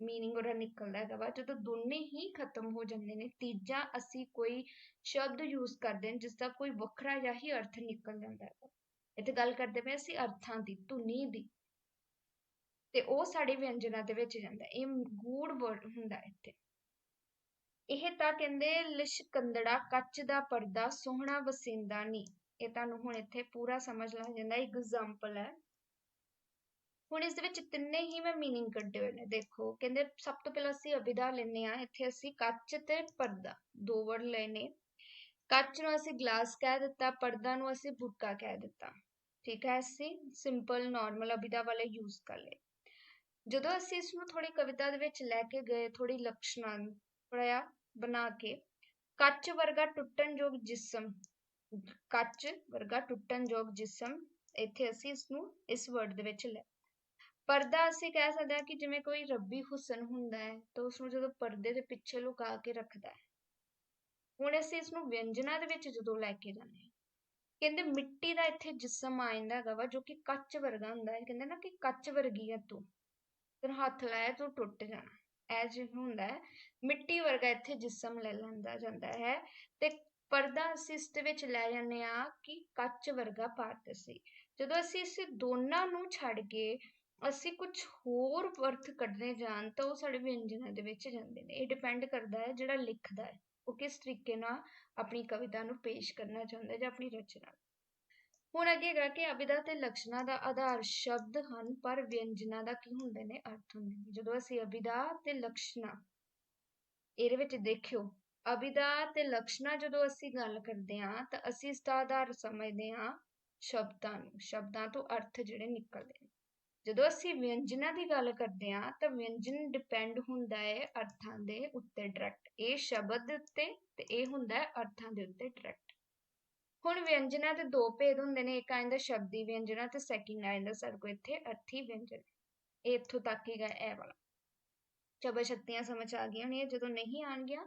Speaker 1: ਮੀਨਿੰਗ ਉਹਦਾ ਨਿਕਲਦਾ ਹੈਗਾ ਵਾ। ਜਦੋਂ ਦੋਨੇ ਹੀ ਖਤਮ ਹੋ ਜਾਂਦੇ ਨੇ, ਤੀਜਾ ਅਸੀਂ ਕੋਈ ਸ਼ਬਦ ਯੂਜ਼ ਕਰਦੇ ਹਾਂ ਜਿਸ ਦਾ ਕੋਈ ਵੱਖਰਾ ਜਿਹਾ ਹੀ ਅਰਥ ਨਿਕਲ ਜਾਂਦਾ ਹੈ ਇੱਥੇ ਗੱਲ ਕਰਦੇ ਪਏ ਅਸੀਂ ਅਰਥਾਂ ਦੀ, ਧੁਨੀ ਦੀ। ਤੇ ਉਹ ਸਾਡੇ ਵਿਅੰਜਨਾਂ ਦੇ ਵਿੱਚ ਜਾਂਦਾ, ਇਹ ਗੂੜ ਵਰਡ ਹੁੰਦਾ ਇੱਥੇ। ਇਹ ਤਾਂ ਕਹਿੰਦੇ ਲਿਸ਼ਕੰਦੜਾ, ਕੱਚ ਦਾ ਪਰਦਾ, ਸੋਹਣਾ ਵਸਿੰਦਾ ਨਹੀਂ ਇਹ ਤੁਹਾਨੂੰ ਹੁਣ ਇੱਥੇ ਪੂਰਾ ਸਮਝ ਲੱਗ ਜਾਂਦਾ ਐਗਜ਼ਾਮਪਲ ਹੈ ਹੁਣ ਇਸ ਦੇ ਵਿੱਚ ਤਿੰਨੇ ਹੀ ਮੈਂ मीनिंग ਕੱਢੇ ਹੋਏ ਨੇ ਦੇਖੋ ਕਹਿੰਦੇ ਸਭ ਤੋਂ ਪਹਿਲਾਂ ਅਸੀਂ ਅਭਿਦਾ ਲੈਨੇ ਆ ਇੱਥੇ ਅਸੀਂ ਕੱਚ ਤੇ ਪਰਦਾ ਦੋ ਵਰਡ ਲਏ ਨੇ ਕੱਚ ਨੂੰ ਅਸੀਂ ਗਲਾਸ ਕਹਿ ਦਿੱਤਾ ਪਰਦਾ ਨੂੰ ਅਸੀਂ ਬੁੱਕਾ ਕਹਿ ਦਿੱਤਾ ਠੀਕ ਹੈ ਅਸੀਂ ਸਿੰਪਲ ਨਾਰਮਲ ਅਭਿਦਾ ਵਾਲੇ ਯੂਜ਼ ਕਰ ਲਏ ਜਦੋਂ ਅਸੀਂ ਇਸ ਨੂੰ ਥੋੜੀ ਕਵਿਤਾ ਦੇ ਵਿੱਚ ਲੈ ਕੇ ਗਏ ਥੋੜੀ ਲਕਸ਼ਣਾਂ ਪੜਿਆ ਬਣਾ ਕੇ ਕੱਚ ਵਰਗਾ ਟੁੱਟਣਯੋਗ ਜਿਸਮ ਕੱਚ ਵਰਗਾ ਟੁੱਟਣਯੋਗ ਜਿਸਮ ਇੱਥੇ ਅਸੀਂ ਇਸ ਨੂੰ ਇਸ ਵਰਡ ਦੇ ਵਿੱਚ ਲੈ ਪਰਦਾ ਅਸੀਂ ਕਹਿ ਸਕਦੇ ਹਾਂ ਕਿ ਜਿਵੇਂ ਕੋਈ ਰੱਬੀ ਹੁਸਨ ਹੁੰਦਾ ਹੈ ਤਾਂ ਉਸ ਨੂੰ ਜਦੋਂ ਪਰਦੇ ਦੇ ਪਿੱਛੇ ਲੁਕਾ ਕੇ ਰੱਖਦਾ ਹੈ। ਹੁਣ ਅਸੀਂ ਇਸ ਨੂੰ ਵਿਅੰਜਨਾ ਦੇ ਵਿੱਚ ਜਦੋਂ ਲੈ ਕੇ ਜਾਂਦੇ ਹਾਂ। ਕਹਿੰਦੇ ਮਿੱਟੀ ਦਾ ਇੱਥੇ ਜਿਸਮ ਆ ਜਾਂਦਾ ਹੈਗਾ ਵਾ ਜੋ ਕਿ ਕੱਚ ਵਰਗਾ ਹੁੰਦਾ ਹੈ। ਕਹਿੰਦੇ ਨਾ ਕਿ ਕੱਚ ਵਰਗੀ ਹੈ ਤੂੰ। ਤੇਰਾ ਹੱਥ ਲਾਇਆ ਤੂੰ ਟੁੱਟ ਜਾਣਾ। ਐ ਜਿਹਾ ਹੁੰਦਾ ਹੈ, ਮਿੱਟੀ ਵਰਗਾ ਇੱਥੇ ਜਿਸਮ ਲੈ ਲੈਂਦਾ ਜਾਂਦਾ ਹੈ ਤੇ ਪਰਦਾ ਅਸੀਂ ਇਸ ਦੇ ਵਿੱਚ ਲੈ ਜਾਂਦੇ ਹਾਂ ਕਿ ਕੱਚ ਵਰਗਾ ਪਾਰਦਰਸ਼ੀ ਜਦੋਂ ਅਸੀਂ ਇਸ ਦੋਨਾਂ ਨੂੰ ਛੱਡ ਕੇ ਅਸੀਂ ਕੁਝ ਹੋਰ ਅਰਥ ਕੱਢਣੇ ਜਾਣ ਤਾਂ ਉਹ ਸਾਡੇ ਵਿਅੰਜਨਾਂ ਦੇ ਵਿੱਚ ਜਾਂਦੇ ਨੇ। ਇਹ ਡਿਪੈਂਡ ਕਰਦਾ ਹੈ ਜਿਹੜਾ ਲਿਖਦਾ ਹੈ। ਉਹ ਕਿਸ ਤਰੀਕੇ ਨਾਲ ਆਪਣੀ ਕਵਿਤਾ ਨੂੰ ਪੇਸ਼ ਕਰਨਾ ਚਾਹੁੰਦਾ ਜਾਂ ਆਪਣੀ ਰਚਨਾ ਹੁਣ ਅੱਗੇ ਹੈਗਾ ਕਿ ਅਭਿਦਾ ਤੇ ਲਕਸ਼ਣਾ ਦਾ ਆਧਾਰ ਸ਼ਬਦ ਹਨ, ਪਰ ਵਿਅੰਜਨਾਂ ਦਾ ਕੀ ਹੁੰਦੇ ਨੇ ਅਰਥ ਹੁੰਦੇ ਨੇ। ਜਦੋਂ ਅਸੀਂ ਅਭਿਦਾ ਤੇ ਲਕਸ਼ਣਾ ਇਹਦੇ ਵਿੱਚ ਦੇਖਿਓ ਅਭਿਦਾ ਤੇ ਲਕਸ਼ਣਾ ਜਦੋਂ ਅਸੀਂ ਗੱਲ ਕਰਦੇ ਹਾਂ ਤਾਂ ਅਸੀਂ ਇਸ ਆਧਾਰ ਸਮਝਦੇ ਹਾਂ ਸ਼ਬਦਾਂ ਨੂੰ, ਸ਼ਬਦਾਂ ਤੋਂ ਅਰਥ ਜਿਹੜੇ ਨਿਕਲਦੇ ਨੇ। ਜਦੋਂ ਅਸੀਂ ਵਿਅੰਜਨਾਂ ਦੀ ਗੱਲ ਕਰਦੇ ਹਾਂ ਤਾਂ ਵਿਅੰਜਨ ਡਿਪੈਂਡ ਹੁੰਦਾ ਹੈ ਅਰਥਾਂ ਦੇ ਉੱਤੇ ਡਾਇਰੈਕਟ ਇਹ ਸ਼ਬਦ ਦੇ ਉੱਤੇ ਤੇ ਇਹ ਹੁੰਦਾ ਹੈ ਅਰਥਾਂ ਦੇ ਉੱਤੇ ਡਾਇਰੈਕਟ ਹੁਣ ਵਿਅੰਜਨਾਂ ਦੇ ਦੋ ਭੇਦ ਹੁੰਦੇ ਨੇ, ਇੱਕ ਆਇੰਦਾ ਸ਼ਬਦੀ ਵਿਅੰਜਨਾਂ ਤੇ ਸੈਕਿੰਡ ਆਇੰਦਾ ਸਾਡੇ ਕੋਲ ਇੱਥੇ ਅਰਥੀ ਵਿਅੰਜਨ। ਇਹ ਇੱਥੋਂ ਤੱਕ ਹੀ ਗਾ, ਇਹ ਵਾਲਾ। ਚਬਾ ਸ਼ਕਤੀਆਂ ਸਮਝ ਆ ਗਈਆਂ ਨੇ ਜਦੋਂ ਨਹੀਂ ਆਣਗੀਆਂ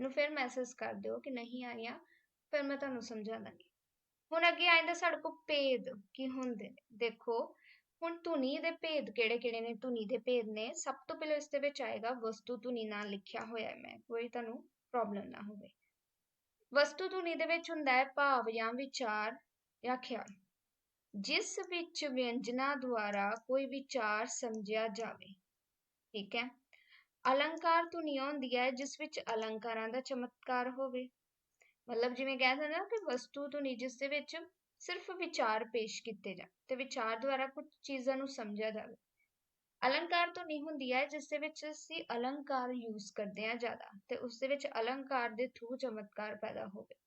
Speaker 1: ਨੂੰ ਫਿਰ ਮੈਸੇਜ ਕਰ ਦਿਓ ਕਿ ਨਹੀਂ ਆਈਆਂ, ਫਿਰ ਮੈਂ ਤੁਹਾਨੂੰ ਸਮਝਾ ਦਾਂਗੀ। ਹੁਣ ਅੱਗੇ ਆਇੰਦਾ ਸਾਡੇ ਕੋਲ ਭੇਦ ਕੀ ਹੁੰਦੇ ਨੇ? ਦੇਖੋ, ਹੁਣ ਧੁਨੀ ਦੇ ਭੇਦ ਕਿਹੜੇ ਕਿਹੜੇ ਨੇ? ਧੁਨੀ ਦੇ ਭੇਦ ਨੇ। ਸਭ ਤੋਂ ਪਹਿਲਾਂ ਇਸ ਦੇ ਵਿੱਚ ਆਏਗਾ ਵਸਤੂ ਧੁਨੀ ਨਾਲ ਲਿਖਿਆ ਹੋਇਆ ਹੈ। ਮੈਂ ਕੋਈ ਤੁਹਾਨੂੰ ਪ੍ਰੋਬਲਮ ਨਾ ਹੋਵੇ। ਵਸਤੂ ਧੁਨੀ ਦੇ ਵਿੱਚ ਹੁੰਦਾ ਹੈ ਭਾਵ ਜਾਂ ਵਿਚਾਰ ਜਾਂ ਖਿਆਲ। ਜਿਸ ਵਿੱਚ ਵਿਅੰਜਨਾ ਦੁਆਰਾ ਕੋਈ ਵਿਚਾਰ ਸਮਝਿਆ ਜਾਵੇ। ਠੀਕ ਹੈ? ਅਲੰਕਾਰ ਧੁਨੀ ਹੁੰਦੀ ਹੈ, ਜਿਸ ਵਿੱਚ ਅਲੰਕਾਰਾਂ ਦਾ ਚਮਤਕਾਰ ਹੋਵੇ। ਮਤਲਬ ਜਿਵੇਂ ਕਹਿੰਦੇ ਨਾ ਕਿ ਵਸਤੂ ਧੁਨੀ ਜਿਸ ਦੇ ਵਿੱਚ ਸਿਰਫ ਵਿਚਾਰ ਪੇਸ਼ ਕੀਤੇ ਜਾਣ ਤੇ ਵਿਚਾਰ ਦੁਆਰਾ ਕੁਝ ਚੀਜ਼ਾਂ ਨੂੰ ਸਮਝਿਆ ਜਾਵੇ। ਅਲੰਕਾਰ ਧੁਨੀ ਹੁੰਦੀ ਹੈ, ਜਿਸ ਦੇ ਵਿੱਚ ਅਸੀਂ ਅਲੰਕਾਰ ਯੂਜ਼ ਕਰਦੇ ਹਾਂ ਜ਼ਿਆਦਾ ਤੇ ਉਸ ਦੇ ਵਿੱਚ ਅਲੰਕਾਰ ਦੇ ਥਰੂ ਚਮਤਕਾਰ ਪੈਦਾ ਹੋਵੇ।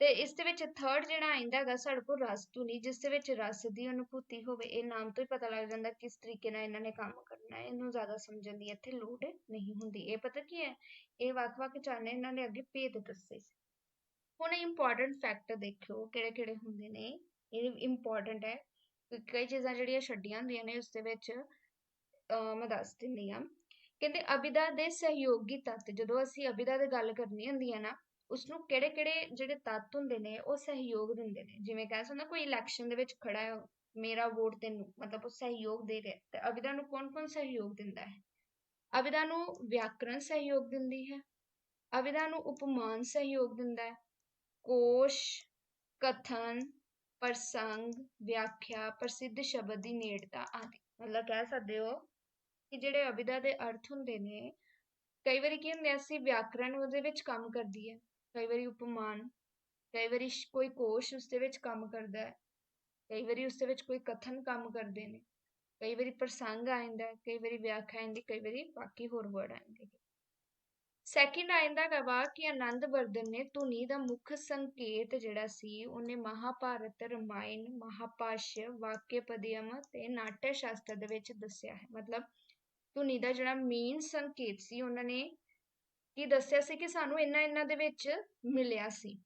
Speaker 1: ਤੇ ਇਸ ਦੇ ਵਿੱਚ ਥਰਡ ਜਿਹੜਾ ਆਇੰਦਾ ਹੈਗਾ ਸਾਡੇ ਕੋਲ ਰਸ ਧੁਨੀ ਜਿਸ ਦੇ ਵਿੱਚ ਰਸ ਦੀ ਅਨੁਭੂਤੀ ਹੋਵੇ, ਇਹ ਨਾਮ ਤੋਂ ਹੀ ਪਤਾ ਲੱਗ ਜਾਂਦਾ ਕਿਸ ਤਰੀਕੇ ਨਾਲ ਇਹਨਾਂ ਨੇ ਕੰਮ ਕਰਨਾ ਹੈ। ਇਹਨੂੰ ਜ਼ਿਆਦਾ ਸਮਝਣ ਦੀ ਇੱਥੇ ਲੋੜ ਨਹੀਂ ਹੁੰਦੀ। ਇਹ ਪਤਾ ਕੀ ਹੈ? ਇਹ ਵੱਖ-ਵੱਖ ਚਾਨੇ ਇਹਨਾਂ ਨੇ ਅੱਗੇ ਭੇਦ ਦੱਸੇ। ਹੁਣ ਇੰਪੋਰਟੈਂਟ ਫੈਕਟ ਦੇਖਿਓ ਕਿਹੜੇ ਕਿਹੜੇ ਹੁੰਦੇ ਨੇ। ਇਹ ਇੰਪੋਰਟੈਂਟ ਹੈ ਕਈ ਚੀਜ਼ਾਂ ਜਿਹੜੀਆਂ ਛੱਡੀਆਂ ਹੁੰਦੀਆਂ ਨੇ, ਉਸ ਦੇ ਵਿੱਚ ਮੈਂ ਦੱਸ ਦਿੰਦੀ ਆ ਕਹਿੰਦੇ ਅਬਿਦਾ ਦੇ ਸਹਿਯੋਗੀ ਤੱਤ, ਜਦੋਂ ਅਸੀਂ ਅਬਿਦਾ ਦੀ ਗੱਲ ਕਰਨੀ ਹੁੰਦੀ ਹੈ ਨਾ ਉਸ ਨੂੰ ਕਿਹੜੇ ਕਿਹੜੇ ਜਿਹੜੇ ਤੱਤ ਹੁੰਦੇ ਨੇ, ਉਹ ਸਹਿਯੋਗ ਦਿੰਦੇ ਨੇ। ਜਿਵੇਂ ਕਹਿ ਸਕਦਾ ਕੋਈ ਇਲੈਕਸ਼ਨ ਦੇ ਵਿੱਚ ਖੜਾ ਹੈ, ਮੇਰਾ ਵੋਟ ਤੈਨੂੰ, ਮਤਲਬ ਉਹ ਸਹਿਯੋਗ ਦੇ ਰਿਹਾ ਤੇ ਅਭਿਦਾ ਨੂੰ ਕੌਣ-ਕੌਣ ਸਹਿਯੋਗ ਦਿੰਦਾ ਹੈ? ਅਭਿਦਾ ਨੂੰ ਵਿਆਕਰਣ ਸਹਿਯੋਗ ਦਿੰਦੀ ਹੈ। ਅਭਿਦਾ ਨੂੰ ਉਪਮਾਨ ਸਹਿਯੋਗ ਦਿੰਦਾ ਹੈ। ਕੋਸ਼, ਕਥਨ, ਪ੍ਰਸੰਗ, ਵਿਆਖਿਆ, ਪ੍ਰਸਿੱਧ ਸ਼ਬਦ ਦੀ ਨੇੜਤਾ ਆਦਿ। ਮਤਲਬ ਕਹਿ ਸਕਦੇ ਹੋ ਕਿ ਜਿਹੜੇ ਅਵਿਦਾ ਦੇ ਅਰਥ ਹੁੰਦੇ ਨੇ, ਕਈ ਵਾਰੀ ਕੀ ਹੁੰਦੇ ਸੀ ਵਿਆਕਰਣ ਉਹਦੇ ਵਿੱਚ ਕੰਮ ਕਰਦੀ ਹੈ। ਕਈ ਵਾਰੀ ਉਪਮਾਨ, ਕਈ ਵਾਰੀ ਕੋਈ ਕੋਸ਼ ਉਸ ਦੇ ਵਿੱਚ ਕੰਮ ਕਰਦਾ ਹੈ, ਕਈ ਵਾਰੀ ਉਸ ਦੇ ਵਿੱਚ ਕੋਈ ਕਥਨ ਕੰਮ ਕਰਦੇ ਨੇ, ਕਈ ਵਾਰੀ ਪ੍ਰਸੰਗ ਆਇੰਦਾ ਕਈ ਵਾਰੀ ਵਿਆਖਿਆ ਆਇੰਦੀ ਕਈ ਵਾਰੀ ਬਾਕੀ ਹੋਰ ਵਰਡ ਆਇੰਦੇ ਸੈਕਿੰਡ ਆਇੰਦਾ ਗਵਾ ਕਿ ਆਨੰਦ ਵਰਧਨ ਨੇ ਧੁਨੀ ਦਾ ਮੁੱਖ ਸੰਕੇਤ ਜਿਹੜਾ ਸੀ, ਉਹਨੇ ਮਹਾਭਾਰਤ, ਰਮਾਇਣ, ਮਹਾਪਾਸ਼ਯ ਵਾਕਿਆ ਤੇ ਨਾਟਯ ਸ਼ਾਸਤਰ ਦੇ ਵਿੱਚ ਦੱਸਿਆ ਹੈ। ਮਤਲਬ ਧੁਨੀ ਦਾ ਜਿਹੜਾ ਮੇਨ ਸੰਕੇਤ ਸੀ, ਉਹਨਾਂ ਨੇ ਕੀ ਦੱਸਿਆ ਸੀ ਕਿ ਸਾਨੂੰ ਇੰਨਾ ਇੰਨਾ ਦੇ ਵਿੱਚ ਮਿਲਿਆ ਸੀ।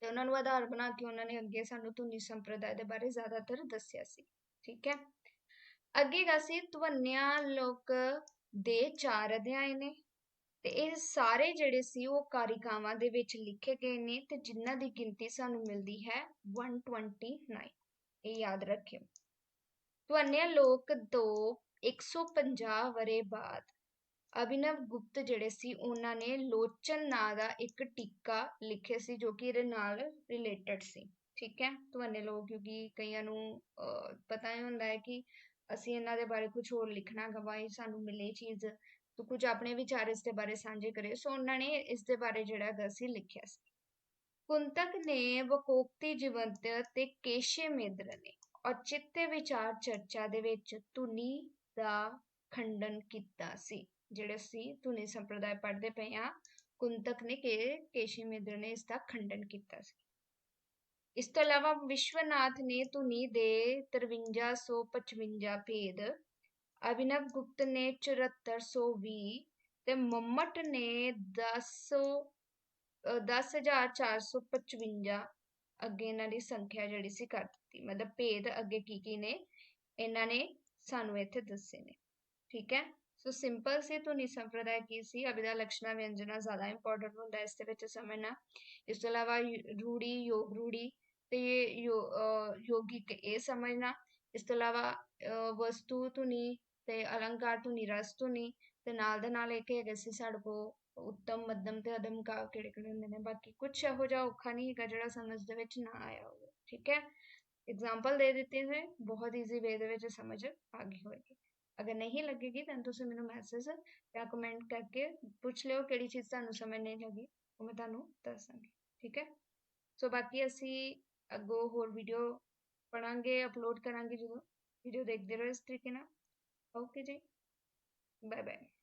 Speaker 1: ਤੇ ਉਹਨਾਂ ਨੂੰ ਆਧਾਰ ਬਣਾ ਕੇ ਉਹਨਾਂ ਨੇ ਅੱਗੇ ਸਾਨੂੰ ਧੁਨੀ ਸੰਪਰਦਾਇ ਦੇ ਬਾਰੇ ਜ਼ਿਆਦਾਤਰ ਦੱਸਿਆ ਸੀ। ਠੀਕ ਹੈ? ਅੱਗੇ ਗਾ ਸੀ, ਧਵਨਿਆ ਲੋਕ ਦੇ ਚਾਰ ਅਧਿਆਏ ਨੇ ਤੇ ਇਹ ਸਾਰੇ ਜਿਹੜੇ ਸੀ ਉਹ ਕਾਰਿਕਾਵਾਂ ਦੇ ਵਿੱਚ ਲਿਖੇ ਗਏ ਨੇ ਤੇ ਜਿਨ੍ਹਾਂ ਦੀ ਗਿਣਤੀ ਸਾਨੂੰ ਮਿਲਦੀ ਹੈ 129 ਇਹ ਯਾਦ ਰੱਖਿਓ। ਧਵਨਿਆ ਲੋਕ ਦੋ 150 ਵਰੇ ਬਾਅਦ। ਅਭਿਨਵ ਗੁਪਤ ਜਿਹੜੇ ਸੀ, ਉਹਨਾਂ ਨੇ ਲੋਚਨ ਨਾਂ ਦਾ ਇੱਕ ਟੀਕਾ ਲਿਖਿਆ ਸੀ, ਜੋ ਕਿ ਇਹਦੇ ਨਾਲ ਰਿਲੇਟਡ ਸੀ। ਠੀਕ ਹੈ? ਤੁਹਾਨੂੰ ਲੋਕ, ਕਿਉਂਕਿ ਕਈਆਂ ਨੂੰ ਪਤਾ ਹੀ ਹੁੰਦਾ ਹੈ ਕਿ ਅਸੀਂ ਇਹਨਾਂ ਦੇ ਬਾਰੇ ਕੁਝ ਹੋਰ ਲਿਖਣਾ ਗਵਾਈ ਸਾਨੂੰ ਮਿਲੇ ਚੀਜ਼। ਤੋ ਕੁਝ ਆਪਣੇ ਵਿਚਾਰ ਇਸ ਦੇ ਬਾਰੇ ਸਾਂਝੇ ਕਰੇ ਸੋ ਉਹਨਾਂ ਨੇ ਇਸ ਦੇ ਬਾਰੇ ਜਿਹੜਾ ਹੈਗਾ ਸੀ, ਲਿਖਿਆ ਸੀ। ਕੁੰਤਕ ਨੇ ਵਕੋਕਤੀ ਜੀਵੰਤ ਤੇ ਕੇਸ਼ੇ ਮੇਦਰ ਨੇ ਔਚਿਤਯ ਵਿਚਾਰ ਚਰਚਾ ਦੇ ਵਿੱਚ ਧੁਨੀ ਦਾ ਖੰਡਨ ਕੀਤਾ ਸੀ। ਜਿਹੜੇ ਸੀ ਧੁਨੀ ਸੰਪਰਦਾਇ ਪੜ੍ਹਦੇ ਪਏ ਆ ਕੁੰਤਕ ਨੇ ਕੇ, ਕੇਸ਼ੇ ਮੇਦਰ ਨੇ ਇਸ ਦਾ ਖੰਡਨ ਕੀਤਾ ਸੀ। ਇਸ ਤੋਂ ਇਲਾਵਾ ਵਿਸ਼ਵਨਾਥ ਨੇ ਧੁਨੀ ਦੇ 5355 ਭੇਦ, ਅਭਿਨਵ ਗੁਪਤ ਨੇ 7420 ਤੇ ਮੰਮਟ ਨੇ 10 10455 ਅੱਗੇ ਇਹਨਾਂ ਦੀ ਸੰਖਿਆ ਜਿਹੜੀ ਸੀ ਕਰ ਦਿੱਤੀ। ਮਤਲਬ ਭੇਦ ਅੱਗੇ ਕੀ ਕੀ ਨੇ, ਇਹਨਾਂ ਨੇ ਸਾਨੂੰ ਇੱਥੇ ਦੱਸੇ ਨੇ। ਠੀਕ ਹੈ? ਸੋ ਸਿੰਪਲ ਸੀ ਧੁਨੀ ਸੰਪਰਦਾਇ ਕੀ ਸੀ? ਅਭਿਦਾ ਲਕਸ਼ਣਾ ਵਿਅੰਜਨਾ ਜ਼ਿਆਦਾ ਇੰਪੋਰਟੈਂਟ ਹੁੰਦਾ, ਇਸ ਦੇ ਵਿੱਚ ਸਮਝਣਾ ਇਸ ਤੋਂ ਇਲਾਵਾ ਰੂੜੀ ਯੋਗ ਰੂੜੀ ਤੇ ਯੋਗਿਕ, ਇਹ ਸਮਝਣਾ। ਇਸ ਤੋਂ ਇਲਾਵਾ ਵਸਤੂ ਧੁਨੀ ਤੇ ਅਲੰਕਾਰ ਧੁਨੀ, ਰਸ ਧੁਨੀ ਤੇ ਨਾਲ ਦੇ ਨਾਲ ਇੱਕ ਹੈਗਾ ਸੀ ਸਾਡੇ ਕੋਲ ਉੱਤਮ, ਮੱਧਮ ਤੇ ਅਦਮ ਕਾਵ ਕਿਹੜੇ ਕਿਹੜੇ ਹੁੰਦੇ ਨੇ, ਬਾਕੀ ਕੁਝ ਇਹੋ ਜਿਹਾ ਔਖਾ ਨਹੀਂ ਹੈਗਾ ਜਿਹੜਾ ਸਮਝ ਦੇ ਵਿੱਚ ਨਾ ਆਇਆ ਹੋਵੇ, ਠੀਕ ਹੈ? ਐਗਜ਼ਾਮਪਲ ਦੇ ਦਿੱਤੇ ਨੇ ਬਹੁਤ ਈਜ਼ੀ ਵੇ ਦੇ ਵਿੱਚ ਸਮਝ ਆ ਗਈ ਹੋਏਗੀ। ਅਗਰ ਨਹੀਂ ਲੱਗੇਗੀ ਤਾਂ ਤੁਸੀਂ ਮੈਨੂੰ ਮੈਸੇਜ ਜਾਂ ਕਮੈਂਟ ਕਰਕੇ ਪੁੱਛ ਲਿਓ ਕਿਹੜੀ ਚੀਜ਼ ਤੁਹਾਨੂੰ ਸਮਝ ਨਹੀਂ ਲੱਗੀ ਉਹ ਮੈਂ ਤੁਹਾਨੂੰ ਦੱਸਾਂਗੀ ਠੀਕ ਹੈ ਸੋ ਬਾਕੀ ਅਸੀਂ ਅੱਗੋਂ ਹੋਰ ਵੀਡੀਓ ਪੜਾਂਗੇ ਅਪਲੋਡ ਕਰਾਂਗੇ ਜਦੋਂ ਵੀਡੀਓ ਦੇਖਦੇ ਰਹੋ ਇਸ ਤਰੀਕੇ ਨਾਲ ਓਕੇ ਜੀ ਬਾਏ ਬਾਏ